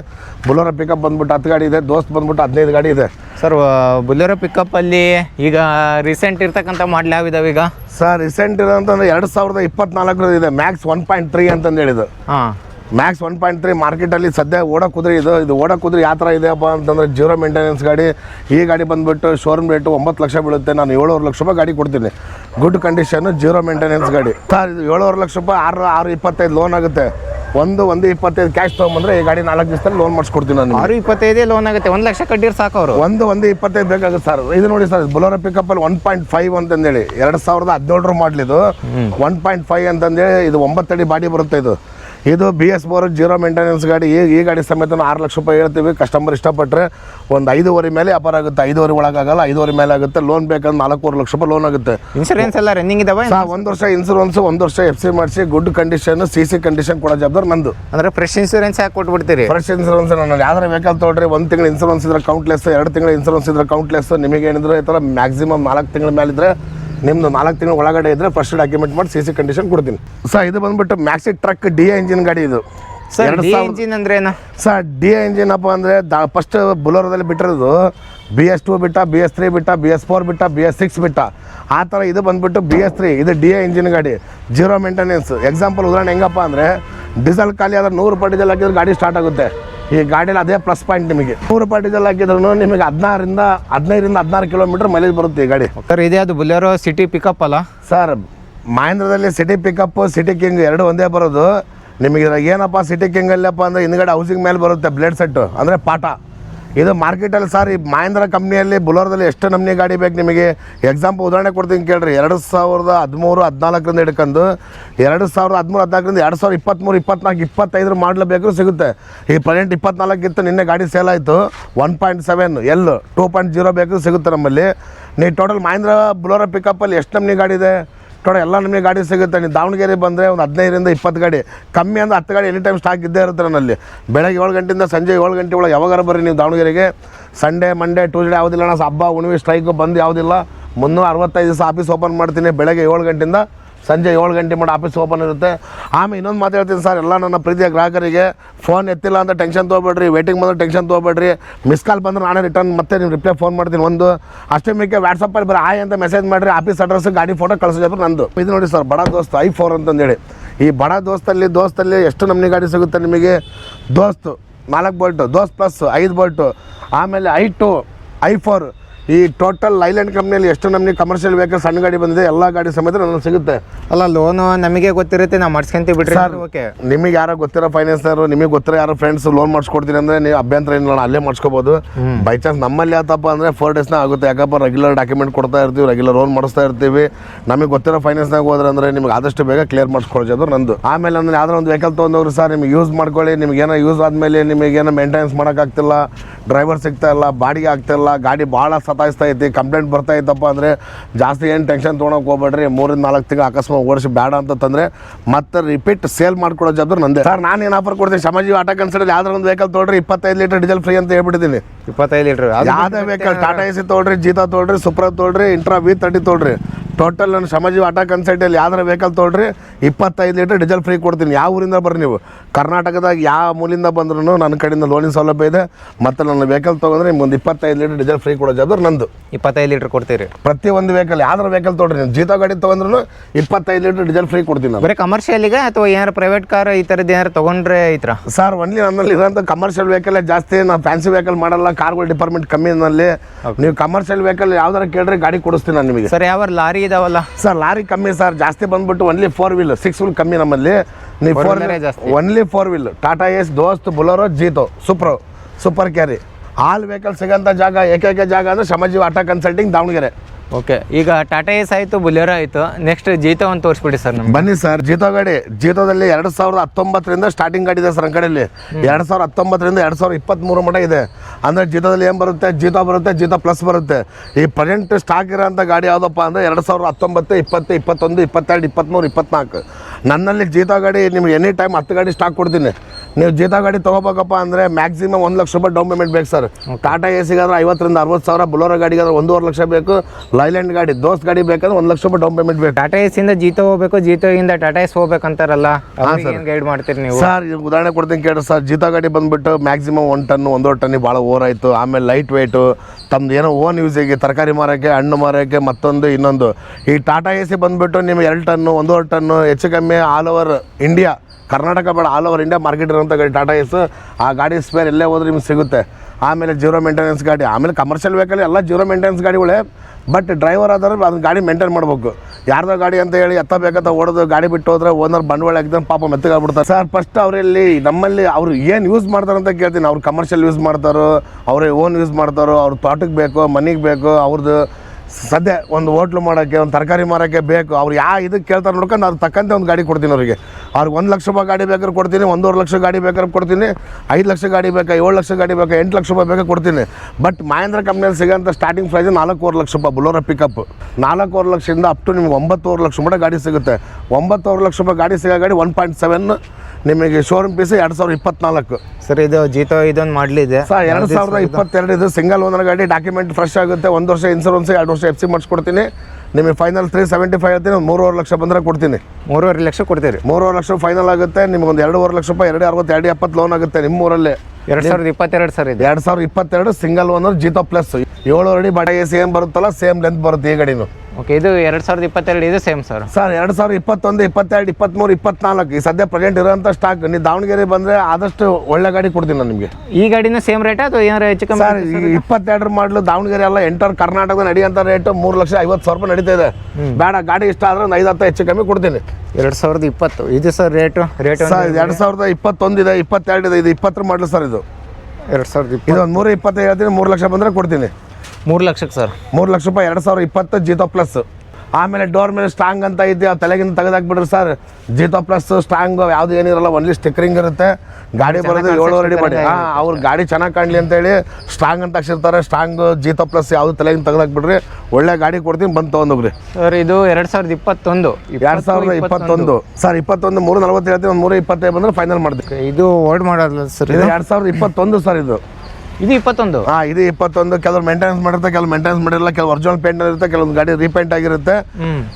ಬುಲೋರ ಪಿಕಪ್ ಬಂದ್ಬಿಟ್ಟು ಹತ್ತು ಗಾಡಿ ಇದೆ ದೋಸ್ತ್ ಬಂದ್ಬಿಟ್ಟು ಹದಿನೈದು ಗಾಡಿ ಇದೆ. ಸರ್ ಬುಲೆರೋ ಪಿಕಪ್ ಅಲ್ಲಿ ಈಗ ರೀಸೆಂಟ್ ಇರ್ತಕ್ಕಂಥ ಮಾಡಲ್ ಯಾವಿದಾವೆ ಈಗ? ಸರ್ ರೀಸೆಂಟ್ ಇರೋಂತಂದ್ರೆ ಎರಡು ಸಾವಿರದ ಇಪ್ಪತ್ನಾಲ್ಕರದ್ದು ಇದೆ ಮ್ಯಾಕ್ಸ್ ಒನ್ ಪಾಯಿಂಟ್ ತ್ರೀ ಅಂತಂದು ಹೇಳಿದ್ದು. ಹಾಂ. ಮ್ಯಾಕ್ಸ್ ಒನ್ ಪಾಯಿಂಟ್ ತ್ರೀ ಮಾರ್ಕೆಟಲ್ಲಿ ಸದ್ಯ ಓಡಕ್ಕೆ ಕುದುರೆ ಇದು ಇದು ಓಡಕ್ಕೆ ಕುದುರೆ ಯಾವ ಥರ ಇದೆಯಪ್ಪ ಅಂತಂದ್ರೆ ಜೀರೋ ಮೇಂಟೆನೆನ್ಸ್ ಗಾಡಿ ಈ ಗಾಡಿ ಬಂದುಬಿಟ್ಟು ಶೋರೂಮ್ ರೇಟು ಒಂಬತ್ತು ಲಕ್ಷ ಬೀಳುತ್ತೆ. ನಾನು ಏಳುವರೆ ಲಕ್ಷ ರೂಪಾಯಿ ಗಾಡಿ ಕೊಡ್ತೀನಿ. ಗುಡ್ ಕಂಡೀಷನು ಜೀರೋ ಮೇಂಟೆನೆನ್ಸ್ ಗಾಡಿ. ಸರ್ ಇದು ಏಳುವರೆ ಲಕ್ಷ ರೂಪಾಯಿ ಆರು ಆರು ಇಪ್ಪತ್ತೈದು ಲೋನ್ ಆಗುತ್ತೆ. ಒಂದು ಒಂದು ಇಪ್ಪತ್ತೈದು ಕ್ಯಾಶ್ ತೊಗೊಂಬಂದ್ರೆ ಈ ಗಾಡಿ ನಾಲ್ಕು ದಿವಸದಲ್ಲಿ ಲೋನ್ ಮಾಡಿಸ್ಕೊಡ್ತೀನಿ ನಾನು. ಆರು ಇಪ್ಪತ್ತೈದೇ ಲೋನ್ ಆಗುತ್ತೆ. ಒಂದು ಲಕ್ಷ ಕಟ್ಟಿರ್ ಸಾಕು ಅವರು. ಒಂದು ಒಂದು ಇಪ್ಪತ್ತೈದು ಬೇಕಾಗುತ್ತೆ ಸರ್. ಇದು ನೋಡಿ ಸರ್ ಬುಲೋರ ಪಿಕಪ್ಪಲ್ಲಿ ಒನ್ ಪಾಯಿಂಟ್ ಫೈವ್ ಅಂತಂದೇಳಿ. ಎರಡು ಸಾವಿರದ ಹದಿನೇಳರ ಮಾಡಲಿದು ಒನ್ ಪಾಯಿಂಟ್ ಫೈವ್ ಅಂತಂದೇಳಿ ಇದು ಒಂಬತ್ತಡಿ ಬಾಡಿ ಬರುತ್ತೆ ಇದು. ಇದು B S four zero maintenance ಗಾಡಿ. ಈ ಈ ಗಾಡಿ ಸಮೇತ ಆರು ಲಕ್ಷ ರೂಪಾಯಿ ಹೇಳ್ತೀವಿ. ಕಸ್ಟಮರ್ ಇಷ್ಟಪಟ್ಟರೆ ಒಂದು ಐದೂವರೆ ಮೇಲೆ ವ್ಯಾಪಾರ ಆಗುತ್ತೆ. ಐದುವರೆ ಒಳಗಾಗಲ್ಲ ಐದುವರೆ ಮೇಲೆ ಆಗುತ್ತೆ. ಲೋನ್ ಬೇಕಂದ್ರೆ ನಾಲ್ಕೂವರೆ ಲಕ್ಷ ರೂಪಾಯಿ ಲೋನ್ ಆಗುತ್ತೆ. ಇನ್ಸೂರೆನ್ಸ್ ಎಲ್ಲ ರನ್ನಿಂಗ್ ಇದಾವೆ ಒಂದು ವರ್ಷ ಇನ್ಸೂರೆನ್ಸ್ ಒಂದು ವರ್ಷ ಎಫ್ ಸಿ ಮಾಡಿಸಿ good condition C C condition ಕೊಡೋ ಜವಾಬ್ದಾರಿ ನಂದು ಅಂದ್ರೆ ಫ್ರೆಶ್ ಇನ್ಸೂರೆನ್ಸ್ ಯಾಕೆ ಕೊಟ್ಬಿಡ್ತೀರಿ? ಫ್ರೆಶ್ ಇನ್ಸೂರೆನ್ಸ್ ನಾನು ಯಾವ್ದಾರ ಬೇಕಾದ್ರೆ ತೊಗೊಳ್ರಿ. ಒಂದು ತಿಂಗಳು ಇನ್ಸೂರೆನ್ಸ್ ಇದ್ರೆ ಕೌಂಟ್ಲೆಸ್ ಎರಡು ತಿಂಗಳು ಇನ್ಸೂರೆನ್ಸ್ ಇದ್ರೆ ಕೌಂಟ್ಲೆಸ್ ನಿಮಗೆ ಏನಿದ್ರೆ ಈ ಥರ ಮ್ಯಾಕ್ಸಿಮಮ್ ನಾಲ್ಕು ತಿಂಗಳ ಮೇಲೆ ನಿಮ್ದು ನಾಲ್ಕು ತಿಂಗಳು ಒಳಗಡೆ ಇದ್ರೆ ಫಸ್ಟ್ ಡಾಕ್ಯುಮೆಂಟ್ ಮಾಡಿ ಸಿ ಸಿ ಕಂಡೀಷನ್ ಕೊಡ್ತೀನಿ. ಸರ್ ಇದು ಬಂದ್ಬಿಟ್ಟು ಮ್ಯಾಕ್ಸಿ ಟ್ರಕ್ ಡಿ ಇಂಜಿನ್ ಗಾಡಿ ಇದು. ಸರ್ ಡಿ ಅಂದ್ರೆ ಏನು? ಸರ್ ಡಿ ಇಂಜಿನ್ ಅಪ್ಪ ಅಂದರೆ ಫಸ್ಟ್ ಬುಲೋರದಲ್ಲಿ ಬಿಟ್ಟಿರೋದು ಬಿ ಎಸ್ ಟು ಬಿಟ್ಟ ಬಿ ಎಸ್ ತ್ರೀ ಬಿಟ್ಟ ಬಿ ಎಸ್ ಫೋರ್ ಬಿಟ್ಟ ಬಿ ಎಸ್ ಸಿಕ್ಸ್ ಬಿಟ್ಟ. ಆ ಥರ ಇದು ಬಂದ್ಬಿಟ್ಟು ಬಿ ಎಸ್ ತ್ರೀ ಇದು ಡಿ ಇಂಜಿನ್ ಗಾಡಿ. ಜೀರೋ ಮೇಂಟೆನೆನ್ಸ್ ಎಕ್ಸಾಂಪಲ್ ಉದಾಹರಣೆ ಹೆಂಗಪ್ಪ ಅಂದರೆ ಡೀಸೆಲ್ ಖಾಲಿ ಆದ್ರೆ ನೂರು ರೂಪಾಯಿ ಡೀಸೆಲ್ ಹಾಕಿದ್ರೆ ಗಾಡಿ ಸ್ಟಾರ್ಟ್ ಆಗುತ್ತೆ. ಈ ಗಾಡಿಯಲ್ಲಿ ಅದೇ ಪ್ಲಸ್ ಪಾಯಿಂಟ್ ನಿಮಗೆ. ನೂರು ರೂಪಾಯಿ ಡೀಸೆಲ್ ಹಾಕಿದ್ರು ನಿಮಗೆ ಹದಿನಾರರಿಂದ ಹದಿನೈದರಿಂದ ಹದಿನಾರು ಕಿಲೋಮೀಟರ್ ಮೈಲೇಜ್ ಬರುತ್ತೆ ಈ ಗಾಡಿ. ಸರ್ ಇದೇ ಅದು ಬುಲೆರೋ ಸಿಟಿ ಪಿಕಪ್ ಅಲ್ಲ? ಸರ್ ಮಹೇಂದ್ರದಲ್ಲಿ ಸಿಟಿ ಪಿಕಪ್ ಸಿಟಿ ಕಿಂಗ್ ಎರಡು ಒಂದೇ ಬರೋದು. ನಿಮಗೆ ಇದ್ರಾಗ ಏನಪ್ಪ ಸಿಟಿ ಕಿಂಗ್ ಅಲ್ಲಪ್ಪ ಅಂದ್ರೆ ಹಿಂದ್ಗಡೆ ಹೌಸಿಂಗ್ ಮೇಲೆ ಬರುತ್ತೆ ಬ್ಲೇಡ್ ಸೆಟ್ ಅಂದರೆ ಪಾಠ. ಇದು ಮಾರ್ಕೆಟಲ್ಲಿ ಸರ್, ಈ ಮಹೇಂದ್ರ ಕಂಪ್ನಿಯಲ್ಲಿ ಬುಲೋರದಲ್ಲಿ ಎಷ್ಟು ನಮೂನಿ ಗಾಡಿ ಬೇಕು ನಿಮಗೆ? ಎಕ್ಸಾಂಪಲ್ ಉದಾಹರಣೆ ಕೊಡ್ತೀನಿ ಕೇಳ್ರಿ. ಎರಡು ಸಾವಿರದ ಹದಿಮೂರು, ಹದಿನಾಲ್ಕರಿಂದ ಹಿಡ್ಕೊಂಡು, ಎರಡು ಸಾವಿರದ ಹದಿಮೂರು, ಹದಿನಾಲ್ಕರಿಂದ ಎರಡು ಸಾವಿರದ ಇಪ್ಪತ್ತ್ಮೂರು ಇಪ್ಪತ್ನಾಲ್ಕು, ಇಪ್ಪತ್ತೈದರ ಮಾಡಲು ಬೇಕು ಸಿಗುತ್ತೆ. ಈ ಪ್ರೆಸೆಂಟ್ ಇಪ್ಪತ್ನಾಲ್ಕಿತ್ತು ನಿನ್ನೆ ಗಾಡಿ ಸೇಲ್ ಆಯಿತು. One point seven L two point zero ಬೇಕು ಸಿಗುತ್ತೆ ನಮ್ಮಲ್ಲಿ. ನೀವು ಟೋಟಲ್ ಮಹೇಂದ್ರ ಬುಲೋರ ಪಿಕಪ್ಪಲ್ಲಿ ಎಷ್ಟು ನಮೂನಿ ಗಾಡಿ ಇದೆ? ಟೋಟಲ್ ಎಲ್ಲ ನಿಮಗೆ ಗಾಡಿ ಸಿಗುತ್ತೆ. ನೀವು ದಾವಣಗೆರೆ ಬಂದರೆ ಒಂದು ಹದಿನೈದರಿಂದ ಇಪ್ಪತ್ತು ಗಾಡಿ. ಕಮ್ಮಿ ಅಂದ್ರೆ ಹತ್ತು ಗಾಡಿ ಎನಿ ಟೈಮ್ ಸ್ಟಾಕ್ ಇದ್ದೇ ಇರುತ್ತೆ ನನ್ನಲ್ಲಿ. ಬೆಳಗ್ಗೆ ಏಳು ಗಂಟೆಯಿಂದ ಸಂಜೆ ಏಳು ಗಂಟೆ ಒಳಗೆ ಯಾವಾಗಾರ ಬರ್ರಿ ನೀವು ದಾವಣಗೆರೆಗೆ. ಸಂಡೇ ಮಂಡೇ ಟ್ಯೂಸ್ಡೇ ಯಾವುದಿಲ್ಲ ನಾನು ಹಬ್ಬ ಉಣಿವೆ ಸ್ಟ್ರೈಕು ಬಂದು ಯಾವುದಿಲ್ಲ. ಮುನ್ನೂರ ಅರವತ್ತೈದು ದಿವಸ ಆಫೀಸ್ ಓಪನ್ ಮಾಡ್ತೀನಿ. ಬೆಳಗ್ಗೆ ಏಳು ಗಂಟೆಯಿಂದ ಸಂಜೆ ಏಳು ಗಂಟೆ ಮಾಡಿ ಆಫೀಸ್ ಓಪನ್ ಇರುತ್ತೆ. ಆಮೇಲೆ ಇನ್ನೊಂದು ಮಾತು ಹೇಳ್ತೀನಿ ಸರ್, ಎಲ್ಲ ನನ್ನ ಪ್ರೀತಿಯ ಗ್ರಾಹಕರಿಗೆ ಫೋನ್ ಎತ್ತಿಲ್ಲ ಅಂತ ಟೆನ್ಷನ್ ತೊಗೊಬೇಡ್ರಿ ವೇಟಿಂಗ್ ಬಂದರೆ ಟೆನ್ಷನ್ ತೊಗೊಬೇಡ್ರಿ. ಮಿಸ್ ಕಾಲ್ ಬಂದ್ರೆ ನಾನೇ ರಿಟರ್ನ್ ಮತ್ತೆ ನೀವು ರಿಪ್ಲೈ ಫೋನ್ ಮಾಡ್ತೀನಿ ಒಂದು. ಅಷ್ಟೇ ಮಿಕ್ಕ ವಾಟ್ಸಪ್ಪಲ್ಲಿ ಬರೀ ಆಯ್ ಅಂತ ಮೆಸೇಜ್ ಮಾಡಿರಿ ಆಫೀಸ್ ಅಡ್ರೆಸ್ ಗಾಡಿ ಫೋಟೋ ಕಳಿಸೋದು ನಂದು. ಇದು ನೋಡಿ ಸರ್, ಬಡ ದೋಸ್ತ್ ಐ ಫೋರ್ ಅಂತಂದೇಳಿ. ಈ ಬಡ ದೋಸ್ತಲ್ಲಿ ದೋಸ್ತಲ್ಲಿ ಎಷ್ಟು ನಮೂನಿ ಗಾಡಿ ಸಿಗುತ್ತೆ ನಿಮಗೆ? ದೋಸ್ತು, ನಾಲ್ಕು ಬೋಲ್ಟು ದೋಸ್ತ್ ಪ್ಲಸ್ ಐದು ಬೋಲ್ಟು ಆಮೇಲೆ ಐ ಟು ಐ ಫೋರ್ ಈ ಟೋಟಲ್ ಲೈಲ್ಯಾಂಡ್ ಕಂಪ್ನಿಯಲ್ಲಿ ಎಷ್ಟು ನಮಗೆ ಕಮರ್ಷಿಯಲ್ ವೆಹಿಕಲ್ ಸಣ್ಣ ಗಾಡಿ ಬಂದಿದೆ ಎಲ್ಲ ಗಾಡಿ ಸಮೇತ ನನಗೆ ಸಿಗುತ್ತೆ. ಅಲ್ಲ ಲೋನು ನಮಗೆ ಗೊತ್ತಿರುತ್ತೆ ನಾವು ಮಾಡ್ಸ್ಕೊಂತೀವಿ ಬಿಡ್ರಿ. ಸರ್ ಓಕೆ ನಿಮಗೆ ಯಾರೋ ಗೊತ್ತಿರೋ ಫೈನಾನ್ಸರ್ ನಿಮಗೆ ಗೊತ್ತಿರೋ ಯಾರೋ ಫ್ರೆಂಡ್ಸ್ ಲೋನ್ ಮಾಡಿಸ್ಕೊಡ್ತೀನಿ ಅಂದ್ರೆ ನೀವು ಅಭ್ಯಂತರ ಏನಿಲ್ಲ ನಾನು ಅಲ್ಲೇ ಮಾಡಿಸ್ಕೋಬೋದು. ಬೈ ಚಾನ್ಸ್ ನಮ್ಮಲ್ಲಿ ಯಾತಪ್ಪ ಅಂದರೆ ಫೋರ್ ಡೇಸ್ನ ಆಗುತ್ತೆ. ಯಾಕಪ್ಪ ರೆಗ್ಯುಲರ್ ಡಾಕ್ಯುಮೆಂಟ್ ಕೊಡ್ತಾ ಇರ್ತೀವಿ ರೆಗ್ಯುಲರ್ ಲೋನ್ ಮಾಡಿಸ್ತಾ ಇರ್ತೀವಿ. ನಮಗೆ ಗೊತ್ತಿರೋ ಫೈನಾನ್ಸ್ನಾಗ ಹೋದ್ರೆ ಅಂದರೆ ನಿಮ್ಗೆ ಆದಷ್ಟು ಬೇಗ ಕ್ಲಿಯರ್ ಮಾಡಿಸ್ಕೊಳ್ಳೋದು ನಂದು. ಆಮೇಲೆ ಅಂದ್ರೆ ಯಾವ್ದಾರ ಒಂದು ವೆಹಿಕಲ್ ತೊಗೊಂಡವ್ರು ಸರ್ ನಿಮ್ಗೆ ಯೂಸ್ ಮಾಡ್ಕೊಳ್ಳಿ. ನಿಮ್ಗೆ ಏನೋ ಯೂಸ್ ಆದಮೇಲೆ ನಿಮಗೇನೋ ಮೇಂಟೆನೆನ್ಸ್ ಮಾಡೋಕ್ಕಾಗ್ತಿಲ್ಲ ಡ್ರೈವರ್ ಸಿಗ್ತಾ ಇಲ್ಲ ಬಾಡಿಗೆ ಆಗ್ತಾ ಇಲ್ಲ ಗಾಡಿ ಭಾಳ ಸತಾಯಿಸ್ತಾ ಐತಿ ಕಂಪ್ಲೇಂಟ್ ಬರ್ತಾ ಇತ್ತಪ್ಪ ಅಂದರೆ ಜಾಸ್ತಿ ಏನು ಟೆನ್ಷನ್ ತೊಗೊಳಕ್ಕೆ ಹೋಗ್ಬೇಡ್ರಿ ಮೂರಿಂದ ನಾಲ್ಕು ತಿಂಗಳು ಅಕಸ್ಮಾತ್ ಓಡಿಸಿ ಬೇಡ ಅಂತಂದ್ರೆ ಮತ್ತೆ ರಿಪೀಟ್ ಸೇಲ್ ಮಾಡ್ಕೊಡೋ ಜವಾಬ್ದಾರಿ ನಂದೆ. ಸರ್ ನಾನು ಏನು ಆಫರ್ ಕೊಡ್ತೀನಿ? ಸಮಾಜಿ ಆಟೋ ಕನ್ಸಿಡರ್ ಯಾವ್ದಾರ ಒಂದು ವೆಹಿಕಲ್ ತೊಗೊಳ್ರಿ ಇಪ್ಪತ್ತೈದು ಲೀಟರ್ ಡೀಸೆಲ್ ಫ್ರೀ ಅಂತ ಹೇಳ್ಬಿಟ್ಟಿದ್ದೀನಿ. ಇಪ್ಪತ್ತೈದು ಲೀಟ್ರ್ ಯಾವುದೇ ವೆಹಿಕಲ್ ಟಾಟಾ ಎ ಸಿ ತೊಗೊಳ್ರಿ ಜೀತಾ ತೊಗೊಳ್ರಿ ಸುಪ್ರಾ ತೊಗೊಳ್ರಿ ಇಂಟ್ರಾ ವಿ ತರ್ಟಿ ತೊಗೊಳ್ರಿ. ಟೋಟಲ್ ನಾನು ಸಮಾಜ ಆಟೋ ಕನ್ಸಲ್ಟಲ್ಲಿ ಯಾವ್ದಾರ ವೆಹಿಕಲ್ ತೊಗೊಳ್ರಿ ಇಪ್ಪತ್ತೈದು ಲೀಟರ್ ಡೀಸೆಲ್ ಫ್ರೀ ಕೊಡ್ತೀನಿ. ಯಾವ ಊರಿಂದ ಬರ್ರಿ ನೀವು? ಕರ್ನಾಟಕದಾಗ ಯಾವ ಮೂಲಿಂದ ಬಂದ್ರೂ ನನ್ನ ಕಡೆಯಿಂದ ಲೋನಿನ ಸೌಲಭ್ಯ ಇದೆ. ಮತ್ತು ನನ್ನ ವೆಹಿಕಲ್ ತೊಗೊಂಡ್ರೆ ನಿಮ್ಗೆ ಒಂದು ಇಪ್ಪತ್ತೈದು ಲೀಟರ್ ಡೀಸೆಲ್ ಫ್ರೀ ಕೊಡೋ ಜವಾಬ್ದಾರಿ ನಂದು. ಇಪ್ಪತ್ತೈದು ಲೀಟರ್ ಕೊಡ್ತೀರಿ. ಪ್ರತಿ ಒಂದು ವೆಹಿಕಲ್ ಯಾವ್ದಾರ ವೆಹಿಕಲ್ ತೊಗೊಳ್ರಿ ನೀವು. ಜೀತೋ ಗಾಡಿ ತೊಗೊಂಡ್ರು ಇಪ್ಪತ್ತೈದು ಲೀಟರ್ ಡೀಸೆಲ್ ಫ್ರೀ ಕೊಡ್ತೀನಿ ಬರೀ ಕಮರ್ಷಿಯಲಿಗೆ ಅಥವಾ ಏನಾರು ಪ್ರೈವೇಟ್ ಕಾರ್ ಈ ಥರದ್ದು ಏನಾರು ತೊಗೊಂಡ್ರೆ ಈ ಥರ ಸರ್ ಒನ್ಲಿ ನನ್ನಲ್ಲಿ ಇರೋಂಥ ಕಮರ್ಷಿಯಲ್ ವೆಹಿಕಲ್ ಜಾಸ್ತಿ. ನಾನು ಫ್ಯಾನ್ಸಿ ವೆಹಿಕಲ್ ಮಾಡಲ್ಲ ಕಾರ್ಗಳ ಡಿಪಾರ್ಟ್ಮೆಂಟ್ ಕಮ್ಮಿ ನಲ್ಲಿ ನೀವು ಕಮರ್ಷಿಯಲ್ ವೆಹಿಕಲ್ ಯಾವ್ದಾರ ಕೇಳ್ರಿ ಗಾಡಿ ಕೊಡಿಸ್ತೀನಿ ನಾನು ನಿಮಗೆ. ಸರ್ ಯಾವ ಲಾರಿ ಇದಾವಲ್ಲ? ಸರ್ ಲಾರಿ ಕಮ್ಮಿ ಸರ್ ಜಾಸ್ತಿ ಬಂದ್ಬಿಟ್ಟು only four wheel six wheel ಕಮ್ಮಿ ನಮ್ಮಲ್ಲಿ. ನೀವು four. Only four wheel Tata ace Dost Bolero Jeeto Supro super carry all vehicle ಸಿಗೋಂಥ ಜಾಗ ಏಕೈಕ ಜಾಗ ಅಂದ್ರೆ Shramajeevi auto consulting Davanagere. Okay ಈಗ ಟಾಟಾ ಏಸ್ ಆಯಿತು ಬುಲೆರೋ ಆಯಿತು. ನೆಕ್ಸ್ಟ್ ಜೀತೋ ಒಂದು ತೋರಿಸ್ಬಿಡಿ ಸರ್ ನಮ್ಗೆ. ಬನ್ನಿ ಸರ್ ಜೀತೋ ಗಾಡಿ. ಜೀತೋದಲ್ಲಿ ಎರಡು ಸಾವಿರದ ಹತ್ತೊಂಬತ್ತರಿಂದ ಸ್ಟಾರ್ಟಿಂಗ್ ಗಾಡಿ ಇದೆ ಸರ್ ನಮ್ಮ ಕಡೆಯಲ್ಲಿ. ಎರಡು ಸಾವಿರದ ಹತ್ತೊಂಬತ್ತರಿಂದ ಎರಡು ಸಾವಿರದ ಇಪ್ಪತ್ತ್ಮೂರು ಮಟ ಇದೆ. ಅಂದ್ರೆ ಜೀತೋದಲ್ಲಿ ಏನು ಬರುತ್ತೆ? ಜೀತೋ ಬರುತ್ತೆ ಜೀತೋ ಪ್ಲಸ್ ಬರುತ್ತೆ. ಈ ಪ್ರೆಸೆಂಟ್ ಸ್ಟಾಕ್ ಇರೋಂಥ ಗಾಡಿ ಯಾವುದಪ್ಪ ಅಂದ್ರೆ ಎರಡು ಸಾವಿರದ ಹತ್ತೊಂಬತ್ತು ಇಪ್ಪತ್ತು ಇಪ್ಪತ್ತೊಂದು ಇಪ್ಪತ್ತೆರಡು ಇಪ್ಪತ್ತ್ಮೂರು ಇಪ್ಪತ್ನಾಲ್ಕು. ನನ್ನಲ್ಲಿ ಜೀತೋ ಗಾಡಿ ನಿಮ್ಗೆ ಎನಿ ಟೈಮ್ ಹತ್ತು ಗಾಡಿ ಸ್ಟಾಕ್ ಕೊಡ್ತೀನಿ. ನೀವು ಜೀತಾ ಗಾಡಿ ತೊಗೋಬೇಕಪ್ಪ ಅಂದರೆ ಮ್ಯಾಕ್ಸಿಮಮ್ ಒಂದು ಲಕ್ಷ ರೂಪಾಯಿ ಡೌನ್ ಪೇಮೆಂಟ್ ಬೇಕು ಸರ್ ಟಾಟಾ ಎ ಸಿಗಾದ್ರೆ ಐವತ್ತರಿಂದ ಅರವತ್ತು ಸಾವಿರ ಬುಲೋರೋ ಗಾಡಿಗಾದ್ರೆ ಒಂದೂವರೆ ಲಕ್ಷ ಬೇಕು ಲೈಲ್ಯಾಂಡ್ ಗಾಡಿ ದೋಸ್ತ್ ಗಾಡಿ ಬೇಕಂದ್ರೆ ಒಂದು ಲಕ್ಷ ರೂಪಾಯಿ ಡೌನ್ ಪೇಮೆಂಟ್ ಬೇಕು. ಟಾಟಾ ಎಸಿಂದ ಜೀತೋ ಹೋಗಬೇಕು ಜೀತೋಯಿಂದ ಇಂದ ಟಾಟಾ ಎಸ್ ಹೋಗ್ಬೇಕಂತಾರಲ್ಲ ಗೈಡ್ ಮಾಡ್ತೀರಿ ನೀವು? ಸರ್ ಈಗ ಉದಾಹರಣೆ ಕೊಡ್ತೀನಿ ಕೇಳಿ ಸರ್ ಜೀತಾ ಗಾಡಿ ಬಂದ್ಬಿಟ್ಟು ಮ್ಯಾಕ್ಸಿಮಮ್ ಒಂದು ಟನ್ ಒಂದೂವರೆ ಟನ್ನಿಗೆ ಭಾಳ ಓವರ್ ಆಯಿತು. ಆಮೇಲೆ ಲೈಟ್ ವೆಯ್ಟು ತಮ್ಮದು ಏನೋ ಓನ್ ಯೂಸಿಗೆ ತರಕಾರಿ ಮಾರೋಕ್ಕೆ ಹಣ್ಣು ಮಾರೋಕ್ಕೆ ಮತ್ತೊಂದು ಇನ್ನೊಂದು. ಈ ಟಾಟಾ ಎ ಸಿ ಬಂದ್ಬಿಟ್ಟು ನಿಮ್ಗೆ ಎರಡು ಟನ್ನು ಒಂದೂವರೆ ಟನ್ನು ಹೆಚ್ಚು ಕಮ್ಮಿ ಆಲ್ ಓವರ್ ಇಂಡಿಯಾ ಕರ್ನಾಟಕ ಬೇಡ ಆಲ್ ಓವರ್ ಇಂಡಿಯಾ ಮಾರ್ಕೆಟ್ ಇರೋಂಥ ಗಾಡಿ ಟಾಟಾ ಎಸ್ ಆ ಗಾಡಿ ಸ್ಪೇರ್ ಎಲ್ಲೇ ಹೋದ್ರೆ ನಿಮ್ಗೆ ಸಿಗುತ್ತೆ. ಆಮೇಲೆ ಜೀರೋ ಮೇಂಟೆನೆನ್ಸ್ ಗಾಡಿ. ಆಮೇಲೆ ಕಮರ್ಷಿಯಲ್ ವೆಹಿಕಲ್ ಎಲ್ಲ ಜೀರೋ ಮೇಂಟೆನೆನ್ಸ್ ಗಾಡಿಗಳೇ ಬಟ್ ಡ್ರೈವರ್ ಆದ್ರೆ ಅದನ್ನ ಗಾಡಿ ಮೇಂಟೈನ್ ಮಾಡ್ಬೇಕು. ಯಾರ್ದೋ ಗಾಡಿ ಅಂತ ಹೇಳಿ ಎತ್ತ ಬೇಕಂತ ಓಡೋದು, ಗಾಡಿ ಬಿಟ್ಟು ಹೋದ್ರೆ ಓನರ್ ಬಂಡವಾಳ ಹಾಕಿದ್ರೆ ಪಾಪ ಮೆತ್ತಗಾಗ್ಬಿಡ್ತಾರೆ. ಸರ್ ಫಸ್ಟ್ ಅವರಲ್ಲಿ ನಮ್ಮಲ್ಲಿ ಅವ್ರು ಏನು ಯೂಸ್ ಮಾಡ್ತಾರೆ ಅಂತ ಕೇಳ್ತೀನಿ. ಅವ್ರು ಕಮರ್ಷಿಯಲ್ ಯೂಸ್ ಮಾಡ್ತಾರೋ, ಅವ್ರ ಓನ್ ಯೂಸ್ ಮಾಡ್ತಾರೋ, ಅವ್ರ ತೋಟಕ್ಕೆ ಬೇಕು, ಮನೆಗೆ ಬೇಕು ಅವ್ರದ್ದು ಸದ್ಯ ಒಂದು ಹೋಟ್ಲು ಮಾಡೋಕ್ಕೆ, ಒಂದು ತರಕಾರಿ ಮಾರೋಕ್ಕೆ ಬೇಕು. ಅವ್ರು ಯಾವ ಇದಕ್ಕೆ ಕೇಳ್ತಾರೆ ನೋಡ್ಕೊಂಡು ಅದು ತಕ್ಕಂತೆ ಒಂದು ಗಾಡಿ ಕೊಡ್ತೀನಿ ಅವ್ರಿಗೆ. ಅವ್ರಿಗೆ ಒಂದು ಲಕ್ಷ ರೂಪಾಯಿ ಗಾಡಿ ಬೇಕಾದ್ರೆ ಕೊಡ್ತೀನಿ ಒಂದೂವರೆ ಲಕ್ಷ ಗಾಡಿ ಬೇಕಾದ್ರೆ ಕೊಡ್ತೀನಿ ಐದು ಲಕ್ಷ ಗಾಡಿ ಬೇಕಾ ಏಳು ಲಕ್ಷ ಗಾಡಿ ಬೇಕಾ ಎಂಟು ಲಕ್ಷ ರೂಪಾಯಿ ಬೇಕಾ ಕೊಡ್ತೀನಿ. ಬಟ್ ಮಹೇಂದ್ರ ಕಂಪ್ನಿಯಲ್ಲಿ ಸಿಗೋಂಥ ಸ್ಟಾರ್ಟಿಂಗ್ ಪ್ರೈಸ್ ನಾಲ್ಕೂವರೆ ಲಕ್ಷ ರೂಪಾಯಿ ಬುಲೋರ ಪಿಕಪ್ ನಾಲ್ಕೂವರೆ ಲಕ್ಷದಿಂದ ಅಪ್ ಟು ನಿಮ್ಗೆ ಒಂಬತ್ತೂವರೆ ಲಕ್ಷ ಮಟ್ಟ ಗಾಡಿ ಸಿಗುತ್ತೆ. ಒಂಬತ್ತುವರೆ ಲಕ್ಷ ರೂಪಾಯಿ ಗಾಡಿ ಸಿಗೋ ಗಾಡಿ ಒನ್ ಪಾಯಿಂಟ್ ಸೆವೆನ್ ನಿಮಗೆ ಶೋರೂಮ್ ಪೀಸ್ ಎರಡು ಸಾವಿರದ ಇಪ್ಪತ್ನಾಲ್ಕು. ಸರ್ ಇದು ಜೀತೋ ಇದೊಂದು ಮಾಡಲಿದೆ ಸರ್ ಎರಡು ಸಾವಿರದ ಇಪ್ಪತ್ತೆರಡು ಇದು ಸಿಂಗಲ್ ಓನರ್ ಗಾಡಿ ಡಾಕ್ಯುಮೆಂಟ್ ಫ್ರೆಶ್ ಆಗುತ್ತೆ ಒಂದು ವರ್ಷ ಇನ್ಸೂರೆನ್ಸ್ ಎರಡು ವರ್ಷ ಎಫ್ ಸಿ ಮಾಡಿಸ್ಕೊಡ್ತೀನಿ. ನಿಮಗೆ ಫೈನಲ್ ತ್ರೀ ಸೆವೆಂಟಿ ಫೈವ್ ಹೇಳ್ತೀನಿ ಒಂದು ಮೂರುವರೆ ಲಕ್ಷ ಬಂದರೆ ಕೊಡ್ತೀನಿ. ಮೂರುವರೆ ಲಕ್ಷ ಕೊಡ್ತೀರಿ. ಮೂರುವರೆ ಲಕ್ಷ ಫೈನಲ್ ಆಗುತ್ತೆ ನಿಮ್ಗೆ ಒಂದು ಎರಡೂವರೆ ಲಕ್ಷ ರೂಪಾಯಿ ಎರಡು ಅರವತ್ತು ಎರಡು ಎಪ್ಪತ್ತು ಲೋನ್ ಆಗುತ್ತೆ ನಿಮ್ಮ ಊರಲ್ಲಿ. ಎರಡು ಸಾವಿರದ ಇಪ್ಪತ್ತೆರಡು ಸರ್ ಇದೆ. ಎರಡು ಸಾವಿರದ ಇಪ್ಪತ್ತೆರಡು ಸಿಂಗಲ್ ಓನರ್ ಜೀತೋ ಪ್ಲಸ್ ಏಳು ಅಡಿ ಬಡ ಸೇಮ್ ಸಿ ಏನು ಬರುತ್ತಲ್ಲ ಸೇಮ್ ಲೆಂತ್ ಬರುತ್ತೆ ಈ ಗಾಡಿನು. ಓಕೆ ಇದು ಎರಡು ಸಾವಿರದ ಇಪ್ಪತ್ತೆರಡು ಇದು ಸೇಮ್ ಸರ್ ಸರ್ ಎರಡು ಸಾವಿರದ ಇಪ್ಪತ್ತೊಂದು ಇಪ್ಪತ್ತೆರಡು ಇಪ್ಪತ್ತ್ಮೂರು ಇಪ್ಪತ್ನಾಲ್ಕು ಈ ಸದ್ಯ ಪ್ರೆಸೆಂಟ್ ಇರೋಂಥ ಸ್ಟಾಕ್ ನೀವು ದಾವಣಗೆರೆ ಬಂದರೆ ಆದಷ್ಟು ಒಳ್ಳೆ ಗಾಡಿ ಕೊಡ್ತೀನಿ ನಾನು ನಿಮಗೆ. ಈ ಗಾಡಿನ ಸೇಮ್ ರೇಟ್ ಅಥವಾ ಏನಾರ ಹೆಚ್ಚು ಕಮ್ಮಿ ಸರ್ ಈ ಇಪ್ಪತ್ತೆರಡರ ಮಾಡಲು ದಾವಣಗೆರೆ ಎಲ್ಲ ಎಂಟರ್ ಕರ್ನಾಟಕದ ನಡೆಯುವಂಥ ರೇಟ್ ಮೂರು ಲಕ್ಷ ಐವತ್ತು ಸಾವಿರ ರೂಪಾಯಿ ನಡೀತಾ ಇದೆ. ಬೇಡ ಗಾಡಿ ಇಷ್ಟ ಆದ್ರೆ ಒಂದು ಐದು ಹತ್ತು ಹೆಚ್ಚು ಕಮ್ಮಿ ಕೊಡ್ತೀನಿ. ಎರಡು ಸಾವಿರದ ಇಪ್ಪತ್ತು ಇದು ಸರ್ ರೇಟು ರೇಟ್ ಸರ್ ಇದು ಎರಡು ಸಾವಿರದ ಇಪ್ಪತ್ತೊಂದು ಇದೆ ಇಪ್ಪತ್ತೆರಡು ಇದೆ ಇದು ಇಪ್ಪತ್ತರ ಮಾಡಲು ಸರ್ ಇದು. ಎರಡು ಸಾವಿರದ ಇದು ಒಂದು ಮೂರು ಇಪ್ಪತ್ತೈದು ಹೇಳ್ತೀನಿ ಮೂರು ಲಕ್ಷ ಬಂದರೆ ಕೊಡ್ತೀನಿ. ಮೂರು ಲಕ್ಷಕ್ಕೆ ಸರ್. ಮೂರು ಲಕ್ಷ ರೂಪಾಯಿ ಎರಡು ಸಾವಿರ ಇಪ್ಪತ್ತು ಜೀತೋ ಪ್ಲಸ್ ಆಮೇಲೆ ಡೋರ್ ಮೇಲೆ ಸ್ಟ್ರಾಂಗ್ ಅಂತ ಐತಿ ಆ ತಲೆಗಿಂದ ತೆಗೆದಾಕ್ಬಿಡ್ರಿ ಸರ್ ಜೀತೋ ಪ್ಲಸ್ ಸ್ಟ್ರಾಂಗ್ ಯಾವ್ದು ಏನಿರಲ್ಲ ಒನ್ಲಿ ಸ್ಟಿಕ್ಕರಿಂಗ್ ಇರುತ್ತೆ. ಗಾಡಿ ಬರೋದು ಏಳು ರೆಡಿ ಮಾಡಿ ಹಾಂ ಅವ್ರ ಗಾಡಿ ಚೆನ್ನಾಗಿ ಕಾಣಲಿ ಅಂತೇಳಿ ಸ್ಟ್ರಾಂಗ್ ಅಂತ ಹಾಕ್ಸಿರ್ತಾರೆ. ಸ್ಟ್ರಾಂಗ್ ಜೀತೋ ಪ್ಲಸ್ ಯಾವ್ದು ತಲೆಗಿಂದ ತೆಗೆದಾಕ್ಬಿಡ್ರಿ. ಒಳ್ಳೆ ಗಾಡಿ ಕೊಡ್ತೀನಿ ಬಂದು ತೊಗೊಂಡೋಗ್ರಿ. ಸರ್ ಇದು ಎರಡು ಸಾವಿರದ ಇಪ್ಪತ್ತೊಂದು. ಎರಡು ಸಾವಿರದ ಇಪ್ಪತ್ತೊಂದು. ಸರ್ ಇಪ್ಪತ್ತೊಂದು ಮೂರು ನಲ್ವತ್ತು ಹೇಳ್ತೀನಿ ಒಂದು ಮೂರು ಇಪ್ಪತ್ತೈದು ಬಂದರೆ ಫೈನಲ್ ಮಾಡ್ತೀವಿ ಇದು ಓಲ್ಡ್ ಮಾಡಲ್ಲ ಸರ್ ಇದು ಎರಡು ಸಾವಿರದ ಇಪ್ಪತ್ತೊಂದು ಸರ್ ಇದು. ಇದು ಇಪ್ಪತ್ತೊಂದು? ಹಾ ಇದು ಇಪ್ಪತ್ತೊಂದು. ಕೆಲವ್ರು ಮೇಂಟೆನೆನ್ಸ್ ಮಾಡಿರುತ್ತೆ ಕೆಲವ್ ಮೇಂಟೆನೆನ್ಸ್ ಮಾಡಿರಲ್ಲ ಕೆಲವು ಒರಿಜಿನಲ್ ಪೇಂಟ್ ಇರುತ್ತೆ ಕೆಲವೊಂದು ಗಾಡಿ ರೀಪೇಂಟ್ ಆಗಿರುತ್ತೆ.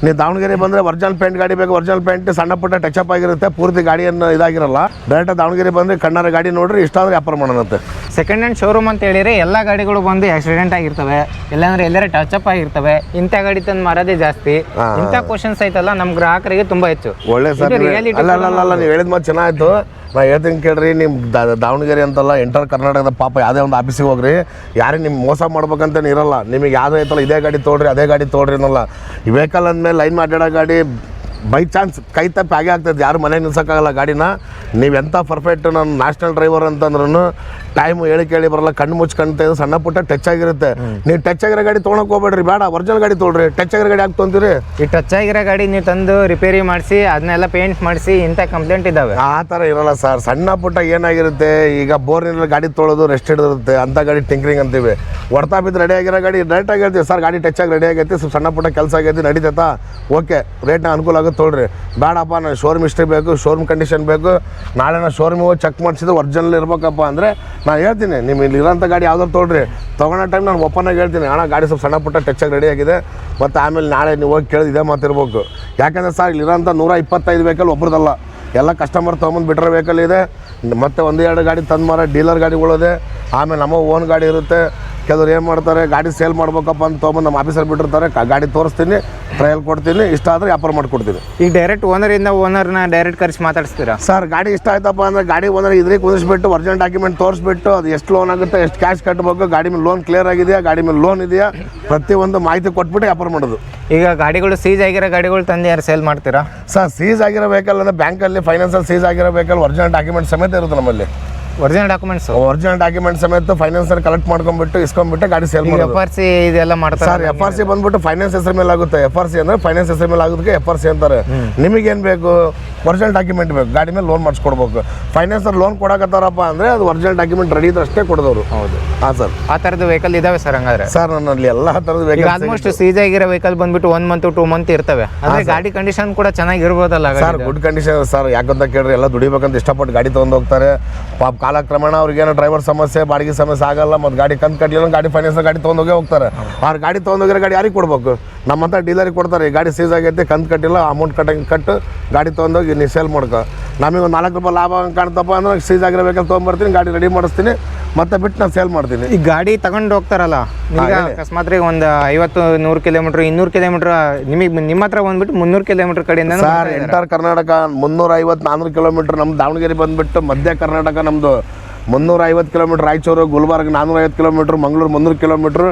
ನೀವು ದಾವಣಗೆರೆ ಬಂದ್ರೆ ಒರಿಜಿನಲ್ ಪೇಂಟ್ ಗಾಡಿ ಬೇಕು ಒರಿಜಿನಲ್ ಪೇಂಟ್ ಸಣ್ಣ ಪುಟ್ಟ ಅಪ್ ಆಗಿರುತ್ತೆ ಪೂರ್ತಿ ಗಾಡಿಯನ್ನು ಇದಾಗಿರಲ್ಲ. ಡೈರೆಕ್ಟ್ ದಾವಣಗೆರೆ ಬಂದ್ರೆ ಕಣ್ಣಾರ ಗಾಡಿ ನೋಡ್ರಿ ಇಷ್ಟ ಆದ್ರೆ ವ್ಯಾಪಾರ ಮಾಡೋಣಂತೆ. ಸೆಕೆಂಡ್ ಹ್ಯಾಂಡ್ ಶೋರೂಮ್ ಅಂತ ಹೇಳಿದ್ರೆ ಎಲ್ಲ ಗಾಡಿಗಳು ಬಂದು ಆಕ್ಸಿಡೆಂಟ್ ಆಗಿರ್ತವೆ. ಇಲ್ಲಾಂದ್ರೆ ಎಲ್ಲರ ಟಚ್ ಅಪ್ ಆಗಿರ್ತವೆ. ಇಂಥ ಗಾಡಿ ತಂದು ಮಾರೋದೇ ಜಾಸ್ತಿ. ಇಂಥ ಕ್ವಶನ್ಸ್ ಐತಲ್ಲ ನಮ್ಮ ಗ್ರಾಹಕರಿಗೆ ತುಂಬಾ ಹೆಚ್ಚು. ಒಳ್ಳೆ ಸರ್ ಇದು reality ಅಲ್ಲ ಅಲ್ಲ ಅಲ್ಲ, ಅಲ್ಲ ನೀವು ಹೇಳಿದ ಮಾತು ಚೆನ್ನಾಯ್ತು ನಾ ಹೇಳ್ತೀನಿ ಕೇಳ್ರಿ ನಿಮ್ಮ ದಾವಣಗೆರೆ ಅಂತಲ್ಲ ಎಂಟರ್ ಕರ್ನಾಟಕದ ಪಾಪ ಯಾವುದೇ ಒಂದು ಆಫೀಸಿಗೆ ಹೋಗ್ರಿ. ಯಾರೇ ನಿಮ್ಮ ಮೋಸ ಮಾಡ್ಬೇಕಂತ ಇರಲ್ಲ. ನಿಮಗೆ ಯಾವುದೇ ಐತಲ್ಲ ಇದೇ ಗಾಡಿ ತೊಗೊಳ್ರಿ ಅದೇ ಗಾಡಿ ತೊಗೊಳ್ರಿ ಅನ್ನಲ್ಲ. ಈ ವೆಹಿಕಲ್ ಅಂದಮೇಲೆ ಲೈನ್ ಮಾತಾಡೋ ಗಾಡಿ ಬೈ ಚಾನ್ಸ್ ಕೈ ತಪ್ಪಿ ಹಾಗೆ ಆಗ್ತದೆ. ಯಾರು ಮನೆ ನಿಲ್ಸೋಕ್ಕಾಗಲ್ಲ ಗಾಡಿನ. ನೀವು ಎಂಥ ಪರ್ಫೆಕ್ಟ್ ನಾನು ನ್ಯಾಷನಲ್ ಡ್ರೈವರ್ ಅಂತಂದ್ರೂ ಟೈಮ್ ಹೇಳಿ ಕೇಳಿ ಬರಲ್ಲ ಕಣ್ಣು ಮುಚ್ಕೊಂತ ಸಣ್ಣ ಪುಟ್ಟ ಟಚ್ ಆಗಿರುತ್ತೆ. ನೀವು ಟಚ್ ಆಗಿರೋ ಗಾಡಿ ತೊಗೊಳಕ್ ಹೋಗ್ಬೇಡ್ರಿ ಬೇಡ ಒರಿಜಿನಲ್ ಗಾಡಿ ತೊಗೊಳ್ರಿ. ಟಚ್ ಆಗಿರೋ ಗಾಡಿ ತೊಗೊಂತೀರಿ? ಈ ಟಚ್ ಆಗಿರೋ ಗಾಡಿ ನೀವು ತಂದು ರಿಪೇರಿ ಮಾಡಿಸಿ ಅದನ್ನೆಲ್ಲ ಪೇಂಟ್ ಮಾಡಿಸಿ ಇಂಥ ಕಂಪ್ಲೇಂಟ್ ಇದ್ದಾವೆ ಆ ಥರ ಇರಲ್ಲ ಸರ್. ಸಣ್ಣ ಪುಟ್ಟ ಏನಾಗಿರುತ್ತೆ ಈಗ ಬೋರ್ನಲ್ಲಿ ಗಾಡಿ ತೊಳೋದು ರೆಸ್ಟ್ ಹಿಡಿದಿರುತ್ತೆ. ಅಂಥ ಗಾಡಿ ಟಿಂಕ್ರಿಂಗ್ ಅಂತೀವಿ. ಹೊಡ್ತಾ ಬಿದ್ದು ರೆಡಿ ಆಗಿರೋ ಗಾಡಿ ಡೈರೆಕ್ಟಾಗಿ ಹೇಳ್ತೀವಿ ಸರ್ ಗಾಡಿ ಟಚ್ ಆಗಿ ರೆಡಿ ಆಗೈತಿ ಸ್ವಲ್ಪ ಸಣ್ಣ ಪುಟ್ಟ ಕೆಲಸ ಆಗೈತಿ ನಡೀತೈತಾ? ಓಕೆ ರೇಟ್ನ ಅನುಕೂಲ ಆಗುತ್ತೆ. ತೊಗೊಳ್ರಿ. ಬೇಡಪ್ಪ ನಾನು ಶೋರೂಮ್ ಹಿಸ್ಟ್ರಿ ಬೇಕು ಶೋರೂಮ್ ಕಂಡೀಷನ್ ಬೇಕು. ನಾಳೆ ನಾನು ಶೋರೂಮ್ ಹೋಗಿ ಚೆಕ್ ಮಾಡಿಸಿದ್ರೆ ಒರಿಜಿನಲ್ ಇರ್ಬೇಕಪ್ಪ ಅಂದರೆ ನಾನು ಹೇಳ್ತೀನಿ ನಿಮ್ಮ ಇಲ್ಲಿ ಇರೋಂಥ ಗಾಡಿ ಯಾವ್ದಾರು ತೊಗೊಳ್ರಿ. ತೊಗೊಳೋ ಟೈಮ್ ನಾನು ಓಪನ್ ಆಗಿ ಹೇಳ್ತೀನಿ. ಅಣ್ಣ, ಗಾಡಿ ಸ್ವಲ್ಪ ಸಣ್ಣ ಪುಟ್ಟ ಟೆಚ್ಚಾಗಿ ರೆಡಿ ಆಗಿದೆ. ಮತ್ತು ಆಮೇಲೆ ನಾಳೆ ನೀವು ಹೋಗಿ ಕೇಳಿದ ಇದೇ ಮಾತಿರ್ಬೇಕು ಯಾಕಂದರೆ ಸರ್ ಇಲ್ಲಿರೋಂಥ ನೂರ ಇಪ್ಪತ್ತೈದು ವೆಹಿಕಲ್ ಒಬ್ರದಲ್ಲ. ಎಲ್ಲ ಕಸ್ಟಮರ್ ತೊಗೊಂಬಂದು ಬಿಟ್ರೆ ವೆಹಿಕಲ್ ಇದೆ. ಮತ್ತೆ ಒಂದು ಎರಡು ಗಾಡಿ ತಂದು ಮಾರೋ ಡೀಲರ್ ಗಾಡಿಗಳಿದೆ ಆಮೇಲೆ ನಮ್ಮ ಓನ್ ಗಾಡಿ ಇರುತ್ತೆ. ಕೆಲವ್ರು ಏನು ಮಾಡ್ತಾರೆ ಗಾಡಿ ಸೇಲ್ ಮಾಡ್ಬೇಕಪ್ಪ ಅಂತ ತೊಗೊಂಡು ನಮ್ಮ ಆಫೀಸರ್ ಬಿಟ್ಟಿರ್ತಾರೆ ಗಾಡಿ ತೋರಿಸ್ತೀನಿ ಟ್ರಯಲ್ ಕೊಡ್ತೀನಿ ಇಷ್ಟ ಆದರೆ ವ್ಯಾಪಾರ ಮಾಡಿಕೊಡ್ತೀನಿ ಈಗ ಡೈರೆಕ್ಟ್ ಓನರಿಂದ ಓನರ್ನ ಡೈರೆಕ್ಟ್ ಕರೆಸಿ ಮಾತಾಡಿಸ್ತೀರಾ? ಸರ್ ಗಾಡಿ ಇಷ್ಟ ಆಯ್ತಪ್ಪ ಅಂದ್ರೆ ಗಾಡಿ ಓನರ್ ಇದ್ರಿಗೆ ಕುದಿಸ್ಬಿಟ್ಟು ಒರಿಜಿನಲ್ ಡಾಕ್ಯುಮೆಂಟ್ ತೋರಿಸ್ಬಿಟ್ಟು ಅದು ಎಷ್ಟು ಲೋನ್ ಆಗುತ್ತೆ ಎಷ್ಟು ಕ್ಯಾಶ್ ಕಟ್ಟಬೇಕು ಗಾಡಿ ಮೇಲೆ ಲೋನ್ ಕ್ಲಿಯರ್ ಆಗಿದೆಯಾ ಗಾಡಿ ಮೇಲೆ ಲೋನ್ ಇದೆಯಾ ಪ್ರತಿಯೊಂದು ಮಾಹಿತಿ ಕೊಟ್ಬಿಟ್ಟು ವ್ಯಾಪಾರ ಮಾಡೋದು. ಈಗ ಗಾಡಿಗಳು ಸೀಜ್ ಆಗಿರೋ ಗಾಡಿಗಳು ತಂದು ಯಾರು ಸೇಲ್ ಮಾಡ್ತೀರಾ? ಸರ್ ಸೀಜ್ ಆಗಿರಬೇಕಲ್ಲ ವೆಹಿಕಲ್ ಅಂದ್ರೆ ಬ್ಯಾಂಕಲ್ಲಿ ಫೈನಾನ್ಸಲ್ಲಿ ಸೀಸ್ ಆಗಿರೋ ವೆಹಿಕಲ್ ಒರಿಜಿನಲ್ ಡಾಕ್ಯುಮೆಂಟ್ ಸಮೇತ ಇರುತ್ತೆ ನಮ್ಮಲ್ಲಿ. ಒರಿಜಿನಲ್ ಡಾಕ್ಯುಮೆಂಟ್ಸ್ ಒರಿಜಿನಲ್ ಡಾಕ್ಯುಮೆಂಟ್ ಸಮೇತ ಫೈನಾನ್ಸರ್ ಕಲೆಕ್ಟ್ ಮಾಡ್ಕೊಂಡ್ಬಿಟ್ಟು ಇಸ್ಕೊಂಡ್ಬಿಟ್ಟು ಗಾಡಿ ಸೇಲ್ ಮಾಡಿ ಎಫ್ ಆರ್ ಸಿ ಇದೆಲ್ಲ ಮಾಡ್ತಾರೆ ಸರ್ ಎಫ್ ಆರ್ ಸಿ ಬಂದ್ಬಿಟ್ಟು ಫೈನಾನ್ಸ್ ಹೆಸರು ಮೇಲೆ ಆಗುತ್ತೆ. ಎಫ್ ಆರ್ ಸಿ ಅಂದ್ರೆ ಫೈನಾನ್ಸ್ ಹೆಸರು ಮೇಲೆ ಆಗೋದಕ್ಕೆ ಎಫ್ ಆರ್ ಸಿ ಅಂತಾರೆ. ನಿಮಗೇನು ಬೇಕು? ಒರಿಜಿನಲ್ ಡಾಕ್ಯುಮೆಂಟ್ ಬೇಕು. ಗಾಡಿ ಮೇಲೆ ಲೋನ್ ಮಾಡಿಸ್ಕೊಡ್ಬೇಕು. ಫೈನಾನ್ಸರ್ ಲೋನ್ ಕೊಡಕತ್ತಾರಪ್ಪ ಅಂದ್ರೆ ಅದು ಒರಿಜಿನಲ್ ಡಾಕ್ಯುಮೆಂಟ್ ರೆಡಿ ಇದ್ರೆ ಅಷ್ಟೇ ಕೊಡೋರು ಹೌದು. ಹಾಂ ಸರ್ ಆ ಥರದ್ದು ವೆಹಿಕಲ್ ಇದಾವೆ ಸರ್ ಹಂಗಾದ್ರೆ. ಸರ್ ನನ್ನಲ್ಲಿ ಎಲ್ಲ ಥರದ ವೆಹಿಕಲ್ ಆಲ್ಮೋಸ್ಟ್ ಸೀಜ್ ಆಗಿರೋ ವೆಹಿಕಲ್ ಬಂದ್ಬಿಟ್ಟು ಒನ್ ಮಂತ್ ಟೂ ಮಂತ್ ಇರ್ತವೆ. ಅಂದ್ರೆ ಗಾಡಿ ಕಂಡೀಷನ್ ಕೂಡ ಚೆನ್ನಾಗಿರ್ಬೋದಲ್ಲ ಸರ್? ಗುಡ್ ಕಂಡೀಷನ್ ಸರ್ ಯಾಕಂತ ಕೇಳಿದ್ರೆ ಎಲ್ಲ ದುಡಿಬೇಕಂತ ಇಷ್ಟಪಟ್ಟು ಗಾಡಿ ತೊಗೊಂಡು ಹೋಗ್ತಾರೆ. ಪಾಪ ಕಾಲಕ್ರಮೇಣ ಅವ್ರಿಗೇನೋ ಡ್ರೈವರ್ ಸಮಸ್ಯೆ ಬಾಡಿಗೆ ಸಮಸ್ಯೆ ಆಗಲ್ಲ ಮತ್ತು ಗಾಡಿ ಕಂತು ಕಟ್ಟಲಿಲ್ಲ ಗಾಡಿ ಫೈನಾನ್ಸ್ ಗಾಡಿ ತೊಗೊಂಡೋಗೇ ಹೋಗ್ತಾರೆ. ಅವ್ರ ಗಾಡಿ ತೊಗೊಂಡೋಗಿರೋ ಗಾಡಿ ಯಾರಿಗೆ ಕೊಡ್ಬೇಕು? ನಮ್ಮಂತ ಡೀಲರಿಗೆ ಕೊಡ್ತಾರೆ ಈ ಗಾಡಿ ಸೀಸ್ ಆಗೈತೆ ಕಂತು ಕಟ್ಟಿಲ್ಲ ಅಮೌಂಟ್ ಕಟ್ಟಂಗೆ ಕಟ್ಟು ಗಾಡಿ ತೊಗೊಂಡೋಗಿ ನೀ ಸೇಲ್ ಮಾಡ್ಕೊ. ನಮಗೆ ಒಂದು ನಾಲ್ಕು ರೂಪಾಯಿ ಲಾಭ ಕಾಣ್ತಪ್ಪ ಅಂದ್ರೆ ಸೀಸ್ ಆಗಿರಬೇಕಂತ ತೊಗೊಂಬರ್ತೀನಿ ಗಾಡಿ ರೆಡಿ ಮಾಡಿಸ್ತೀನಿ ಮತ್ತೆ ಬಿಟ್ಟು ನಾನು ಸೇಲ್ ಮಾಡ್ತೀನಿ. ಈ ಗಾಡಿ ತಗೊಂಡು ಹೋಗ್ತಾರಲ್ಲ ಈಗ ಅಕಸ್ಮಾತ್ ಒಂದು ಐವತ್ತು ನೂರು ಕಿಲೋಮೀಟ್ರ್ ಇನ್ನೂರು ಕಿಲೋಮೀಟ್ರ್ ನಿಮಗೆ ನಿಮ್ಮ ಹತ್ರ ಬಂದ್ಬಿಟ್ಟು ಮುನ್ನೂರು ಕಿಲೋಮೀಟ್ರ್ ಕಡೆಯಿಂದ ಸರ್ ಎಂಟರ್ ಕರ್ನಾಟಕ ಮುನ್ನೂರ ಐವತ್ತು ನಾನ್ನೂರು ಕಿಲೋಮೀಟ್ರ್ ನಮ್ಮ ದಾವಣಗೆರೆ ಬಂದುಬಿಟ್ಟು ಮಧ್ಯ ಕರ್ನಾಟಕ ನಮ್ಮದು ಮುನ್ನೂರ ಐವತ್ತು ಕಿಲೋಮೀಟ್ರ್ ರಾಯಚೂರು ಗುಲ್ಬರ್ಗ ನಾನ್ನೂರ ಐವತ್ತು ಕಿಲೋಮೀಟ್ರ್ ಮಂಗಳೂರು ಮುನ್ನೂರು ಕಿಲೋಮೀಟ್ರ್.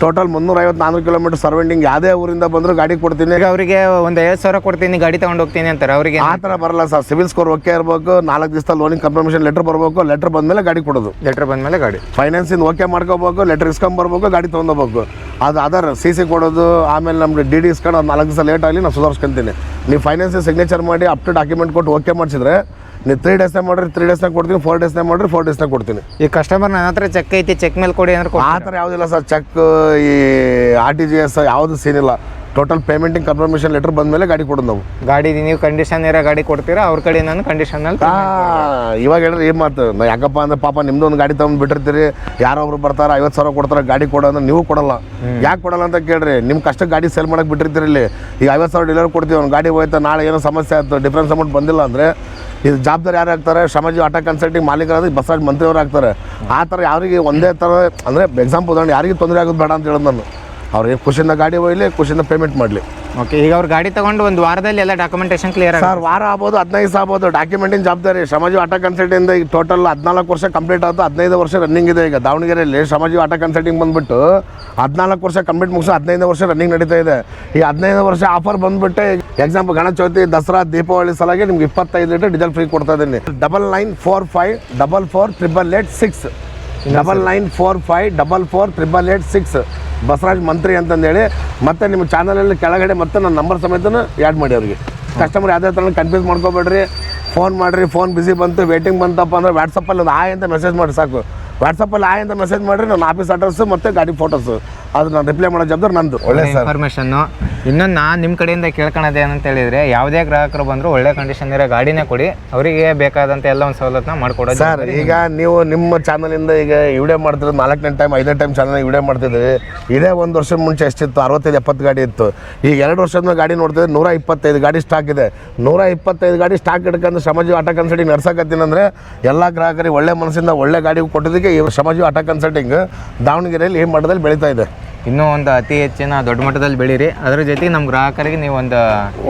ಟೋಟಲ್ ಮುನ್ನೂರ ಐವತ್ತು ನಾನ್ನೂರು ಕಿಲೋಮೀಟ್ರ್ ಸರ್ವೆಂಡಿಂಗ್ ಯಾವುದೇ ಊರಿಂದ ಬಂದರೂ ಗಾಡಿ ಕೊಡ್ತೀನಿ. ಈಗ ಅವರಿಗೆ ಒಂದು ಐವತ್ತು ಸಾವಿರ ಕೊಡ್ತೀನಿ ಗಾಡಿ ತಗೊಂಡು ಹೋಗ್ತೀನಿ ಅಂತಾರೆ ಅವರಿಗೆ. ಆ ಥರ ಬರಲ್ಲ ಸರ್. ಸಿವಿಲ್ ಸ್ಕೋರ್ ಓಕೆ ಇರಬೇಕು. ನಾಲ್ಕು ದಿವಸ ಲೋನಿಂಗ್ ಕನ್ಫರ್ಮೇಷನ್ ಲೆಟರ್ ಬರಬೇಕು. ಲೆಟರ್ ಬಂದಮೇಲೆ ಗಾಡಿ ಕೊಡೋದು. ಲೆಟ್ರ್ ಬಂದಮೇಲೆ ಗಾಡಿ. ಫೈನಾನ್ಸಿಂದ ಓಕೆ ಮಾಡ್ಕೋಬೇಕು. ಲೆಟರ್ ಇಸ್ಕೊಂಬರ್ಬೇಕು ಗಾಡಿ ತೊಗೊಂಡೋಗ್ಬೇಕು ಅದು ಅದರ್ ಸಿ ಸಿ ಕೊಡೋದು ಆಮೇಲೆ ನಮ್ಗೆ ಡಿ ಡಿ ಇಸ್ಕೊಂಡು ಅದು ನಾಲ್ಕು ದಿವಸ ಲೇಟ್ ಆಗಲಿ ನಾನು ಸುಧಾರಿಸ್ಕೊಂತೀನಿ. ನೀವು ಫೈನಾನ್ಸ್ ಸಿಗ್ನೇಚರ್ ಮಾಡಿ ಅಪ್ ಟು ಡಾಕ್ಯುಮೆಂಟ್ ಕೊಟ್ಟು ಓಕೆ ಮಾಡಿಸಿದ್ರೆ ನೀವು ತ್ರೀ ಡೇಸ್ನಾಗ ಮಾಡ್ರಿ ತ್ರೀ ಡೇಸ್ನಾಗ ಕೊಡ್ತೀನಿ ಫೋರ್ ಡೇಸ್ನಾಗ ಮಾಡ್ರಿ ಫೋರ್ ಡೇಸ್ನಾಗ ಕೊಡ್ತೀನಿ. ಈ ಕಸ್ಟಮರ್ ನನ್ನ ಹತ್ರ ಚೆಕ್ ಐತಿ ಚೆಕ್ ಮೇಲೆ ಕೊಡಿ ಅಂದ್ರೆ. ಆ ಥರ ಯಾವುದಿಲ್ಲ ಸರ್ ಚೆಕ್ ಈ ಆರ್ ಟಿ ಜಿ ಎಸ್ ಯಾವುದು ಸೀನ್ ಇಲ್ಲ. ಟೋಟಲ್ ಪೇಮೆಂಟಿಂಗ್ ಕನ್ಫರ್ಮೇಷನ್ ಲೆಟರ್ ಬಂದ ಮೇಲೆ ಗಾಡಿ ಕೊಡೋದು ನಾವು. ಗಾಡಿ ನೀವು ಕಂಡೀಷನ್ ಇರೋ ಗಾಡಿ ಕೊಡ್ತೀರಾ ಅವ್ರ ಕಡೆ ನಾನು ಕಂಡೀಷನ್ ಅಲ್ಲಿ ಆ, ಇವಾಗ ಹೇಳಿದ್ರೆ ಏನು ಮಾತು? ನಾ ಯಾಕಪ್ಪ ಅಂದ್ರೆ ಪಾಪ ನಿಮ್ದು ಒಂದು ಗಾಡಿ ತಗೊಂಡ್ ಬಿಟ್ಟಿರ್ತೀರಿ ಯಾರೊಬ್ರು ಬರ್ತಾರೆ ಐವತ್ತು ಸಾವಿರ ಕೊಡ್ತಾರೆ ಗಾಡಿ ಕೊಡೋ ಅಂದ್ರೆ ನೀವು ಕೊಡಲ್ಲ. ಯಾಕೆ ಕೊಡಲ್ಲ ಅಂತ ಕೇಳ್ರಿ ನಿಮ್ಮ ಕಷ್ಟ ಗಾಡಿ ಸೇಲ್ ಮಾಡಕ್ಕೆ ಬಿಟ್ಟಿರ್ತೀರಿ ಇಲ್ಲಿ. ಈಗ ಐವತ್ತು ಸಾವಿರ ಡೀಲರ್ ಕೊಡ್ತೀವಿ ಅವ್ನು ಗಾಡಿ ಹೋಯ್ತಾ ನಾಳೆ ಏನೋ ಸಮಸ್ಯೆ ಆಯ್ತು ಡಿಫ್ರೆನ್ಸ್ ಅಮೌಂಟ್ ಬಂದಿಲ್ಲ ಅಂದರೆ ಇದು ಜವಾಬ್ದಾರಿ ಯಾರು ಆಗ್ತಾರೆ? ಶ್ರಮಜಿ ಆಟೋ ಕನ್ಸಲ್ಟಿಂಗ್ ಮಾಲೀಕರಾದ ಬಸವರಾಜ್ ಮಂತ್ರಿಯವರು ಆಗ್ತಾರೆ. ಆ ಥರ ಯಾರಿಗೆ ಒಂದೇ ಥರ ಅಂದರೆ ಎಕ್ಸಾಂಪಲ್ ಉದಾಹರಣೆ, ಯಾರಿಗೂ ತೊಂದರೆ ಆಗೋದು ಬೇಡ ಅಂತ ಹೇಳೋದು ನಾನು. ಅವ್ರಿಗೆ ಖುಷಿಯಿಂದ ಗಾಡಿ ಹೋಗ್ಲಿ ಖುಷಿಯಿಂದ ಪೇಮೆಂಟ್ ಮಾಡಲಿ. ಓಕೆ ಈಗ ಅವ್ರು ಗಾಡಿ ತಗೊಂಡು ಒಂದು ವಾರದಲ್ಲಿ ಎಲ್ಲ ಡಾಕ್ಯುಮೆಂಟೇಶನ್ ಕ್ಲಿಯರ್ ಸರ್ ವಾರ ಆಗ್ಬೋದು ಹದಿನೈದು ದಿವಸ ಆಗ್ಬೋದು. ಡಾಕ್ಯುಮೆಂಟಿನ ಜವಾಬ್ದಾರಿ ಸಮಾಜ ಆಟ ಕನ್ಸಲ್ಟಿಂದ ಈಗ ಟೋಟಲ್ ಹದಿನಾಲ್ಕು ವರ್ಷ ಕಂಪ್ಲೀಟ್ ಆಯ್ತು ಹದಿನೈದು ವರ್ಷ ರನ್ನಿಂಗ್ ಇದೆ ಈಗ. ದಾವಣಗೆರೆಯಲ್ಲಿ ಸಮಾಜ ಆಟ ಕನ್ಸಲ್ಟಿಂಗ್ ಬಂದ್ಬಿಟ್ಟು ಹದಿನಾಲ್ಕು ವರ್ಷ ಕಂಪ್ಲೀಟ್ ಮುಗಿಸಿ ಹದಿನೈದು ವರ್ಷ ರನ್ನಿಂಗ್ ನಡೀತಾ ಇದೆ. ಈ ಹದಿನೈದು ವರ್ಷ ಆಫರ್ ಬಂದ್ಬಿಟ್ಟು ಎಕ್ಸಾಂಪಲ್ ಗಣಚೌತಿ ದಸರಾ ದೀಪಾವಳಿ ಸಲಾಗಿ ನಿಮ್ಗೆ ಇಪ್ಪತ್ತೈದು ಲೀಟರ್ ಡೀಸೆಲ್ ಫ್ರೀ ಕೊಡ್ತಾ ಇದ್ದೀನಿ. Double nine four five double four triple eight six double nine four five double four triple eight six Basavaraj Mantri ಅಂತಂದೇಳಿ ಮತ್ತೆ ನಿಮ್ಮ ಚಾನಲಲ್ಲಿ ಕೆಳಗಡೆ ಮತ್ತೆ ನನ್ನ ನಂಬರ್ ಸಮೇತನ ಆ್ಯಡ್ ಮಾಡಿ ಅವ್ರಿಗೆ. ಕಸ್ಟಮರ್ ಯಾವುದೇ ಥರ ಕನ್ಫ್ಯೂಸ್ ಮಾಡ್ಕೋಬೇಡ್ರಿ. ಫೋನ್ ಮಾಡಿರಿ ಫೋನ್ ಬಿಸಿ ಬಂತು ವೇಟಿಂಗ್ ಬಂತಪ್ಪ ಅಂದ್ರೆ ವಾಟ್ಸಪ್ಪಲ್ಲಿ ಒಂದು ಆಯ್ ಅಂತ ಮೆಸೇಜ್ ಮಾಡಿ ಸಾಕು. ವಾಟ್ಸಪ್ಪಲ್ಲಿ ಆಯ್ ಅಂತ ಮೆಸೇಜ್ ಮಾಡಿರಿ ನನ್ನ ಆಫೀಸ್ ಅಡ್ರೆಸ್ಸು ಮತ್ತು ಗಾಡಿ ಫೋಟೋಸು ಅದು ನಾನು ರಿಪ್ಲೈ ಮಾಡೋ ಜವಾಬ್ದಾರಿ ನಂದು. ಒಳ್ಳೆ ಸರ್ ಇನ್ಫಾರ್ಮೇಷನ್ ಇನ್ನೊಂದು ನಾನು ನಿಮ್ಮ ಕಡೆಯಿಂದ ಕೇಳ್ಕೊಳೋದು ಏನಂತ ಹೇಳಿದರೆ ಯಾವುದೇ ಗ್ರಾಹಕರು ಬಂದರೂ ಒಳ್ಳೆ ಕಂಡೀಷನ್ ಇರೋ ಗಾಡಿನೇ ಕೊಡಿ ಅವರಿಗೆ ಬೇಕಾದಂಥ ಎಲ್ಲ ಒಂದು ಸವಲತ್ತನ್ನ ಮಾಡ್ಕೊಡೋದು ಸರ್ ಈಗ ನೀವು ನಿಮ್ಮ ಚಾನಲಿಂದ ಈಗ ವಿಡಿಯೋ ಮಾಡ್ತಿದ್ರು ನಾಲ್ಕನೇ ಟೈಮ್ ಐದನೇ ಟೈಮ್ ಚಾನಲ್ ವಿಡಿಯೋ ಮಾಡ್ತಿದ್ದೀವಿ ಇದೇ ಒಂದು ವರ್ಷದ ಮುಂಚೆ ಎಷ್ಟಿತ್ತು? ಅರವತ್ತೈದು ಎಪ್ಪತ್ತು ಗಾಡಿ ಇತ್ತು. ಈಗ ಎರಡು ವರ್ಷದ ಗಾಡಿ ನೋಡ್ತಿದ್ರೆ ನೂರ ಇಪ್ಪತ್ತೈದು ಗಾಡಿ ಸ್ಟಾಕ್ ಇದೆ. ನೂರ ಇಪ್ಪತ್ತೈದು ಗಾಡಿ ಸ್ಟಾಕ್ ಇಟ್ಕೊಂಡು ಸಮಾಜ ಆಟೋ ಕನ್ಸಲ್ಟಿಂಗ್ ನಡ್ಸಕತ್ತೀನಿ ಅಂದರೆ ಎಲ್ಲ ಗ್ರಾಹಕರಿಗೆ ಒಳ್ಳೆ ಮನಸ್ಸಿಂದ ಒಳ್ಳೆ ಗಾಡಿ ಕೊಟ್ಟಿದ್ದಕ್ಕೆ ಈ ಶ್ರಮಜೀವಿ ಆಟೋ ಕನ್ಸಲ್ಟಿಂಗ್ ದಾವಣಗೆರೆಯಲ್ಲಿ ಈ ಮಟ್ಟದಲ್ಲಿ ಬೆಳೀತಾ ಇದೆ. ಇನ್ನೂ ಒಂದು ಅತಿ ಹೆಚ್ಚಿನ ದೊಡ್ಡ ಮಟ್ಟದಲ್ಲಿ ಬೆಳೀರಿ. ಅದ್ರ ಜೊತೆಗೆ ನಮ್ಮ ಗ್ರಾಹಕರಿಗೆ ನೀವು ಒಂದು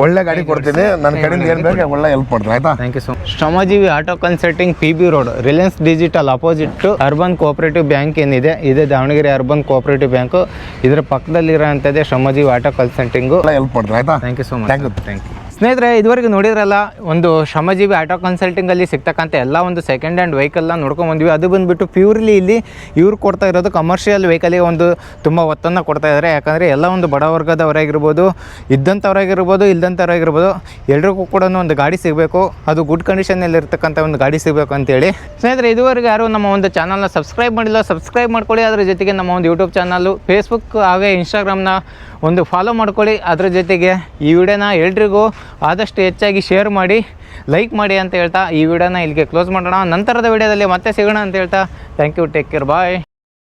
ಒಳ್ಳೆ ಗಾಡಿ ಕೊಡ್ತೀನಿ. ನನ್ನ ಕಡೆಯಿಂದ ಏನು ಬೇಕು ಒಳ್ಳೆ ಹೆಲ್ಪ್ ಮಾಡ್ತೀನಿ ಆಯ್ತಾ? Thank you so much Shramajeevi auto consulting P B road Reliance digital opposite urban cooperative bank ಏನಿದೆ ಇದೆ ದಾವಣಗೆರೆ ಅರ್ಬನ್ ಕೋಆಪರೇಟಿವ್ ಬ್ಯಾಂಕು ಇದರ ಪಕ್ಕದಲ್ಲಿರೋಂಥದ್ದೇ ಶ್ರಮಜೀವಿ ಆಟೋ ಕನ್ಸಲ್ಟಿಂಗು ಹೆಲ್ಪ್ ಮಾಡ್ತೀನಿ ಆಯ್ತಾ? Thank you so much thank you thank you ಸ್ನೇಹಿತರೆ, ಇದುವರೆಗೆ ನೋಡಿದ್ರಲ್ಲ, ಒಂದು ಶ್ರಮಜೀವಿ ಆಟೋ ಕನ್ಸಲ್ಟಿಂಗಲ್ಲಿ ಸಿಗ್ತಕ್ಕಂಥ ಎಲ್ಲ ಒಂದು ಸೆಕೆಂಡ್ ಹ್ಯಾಂಡ್ ವೆಹಿಕಲ್ನ ನೋಡ್ಕೊಂಬಂದ್ವಿ ಅದು ಬಂದುಬಿಟ್ಟು ಪ್ಯೂರ್ಲಿ ಇಲ್ಲಿ ಇವ್ರು ಕೊಡ್ತಾ ಇರೋದು ಕಮರ್ಷಿಯಲ್ ವೆಹಿಕಲಿಗೆ ಒಂದು ತುಂಬ ಒತ್ತನ್ನು ಕೊಡ್ತಾ ಇದ್ದಾರೆ ಯಾಕಂದರೆ ಎಲ್ಲ ಒಂದು ಬಡ ವರ್ಗದವರಾಗಿರ್ಬೋದು ಇದ್ದಂಥವ್ರಾಗಿರ್ಬೋದು ಇಲ್ದಂಥವ್ರಾಗಿರ್ಬೋದು ಎಲ್ರಿಗೂ ಕೂಡ ಒಂದು ಗಾಡಿ ಸಿಗಬೇಕು. ಅದು ಗುಡ್ ಕಂಡೀಷನಲ್ಲಿ ಇರ್ತಕ್ಕಂಥ ಒಂದು ಗಾಡಿ ಸಿಗಬೇಕು ಅಂತೇಳಿ. ಸ್ನೇಹಿತರೆ, ಇದುವರೆಗೆ ಯಾರು ನಮ್ಮ ಒಂದು ಚಾನಲ್ನ ಸಬ್ಸ್ಕ್ರೈಬ್ ಮಾಡಿಲ್ಲ ಸಬ್ಸ್ಕ್ರೈಬ್ ಮಾಡ್ಕೊಳ್ಳಿ. ಅದರ ಜೊತೆಗೆ ನಮ್ಮ ಒಂದು ಯೂಟ್ಯೂಬ್ ಚಾನಲ್ಲು ಫೇಸ್ಬುಕ್ ಹಾಗೆ ಇನ್ಸ್ಟಾಗ್ರಾಮ್ನ ಒಂದು ಫಾಲೋ ಮಾಡ್ಕೊಳ್ಳಿ. ಅದ್ರ ಜೊತೆಗೆ ಈ ವಿಡಿಯೋನ ಎಲ್ರಿಗೂ ಆದಷ್ಟು ಹೆಚ್ಚಾಗಿ ಶೇರ್ ಮಾಡಿ ಲೈಕ್ ಮಾಡಿ ಅಂತ ಹೇಳ್ತಾ ಈ ವಿಡಿಯೋನ ಇಲ್ಲಿಗೆ ಕ್ಲೋಸ್ ಮಾಡೋಣ. ನಂತರದ ವಿಡಿಯೋದಲ್ಲಿ ಮತ್ತೆ ಸಿಗೋಣ ಅಂತ ಹೇಳ್ತಾ. Thank you take care bye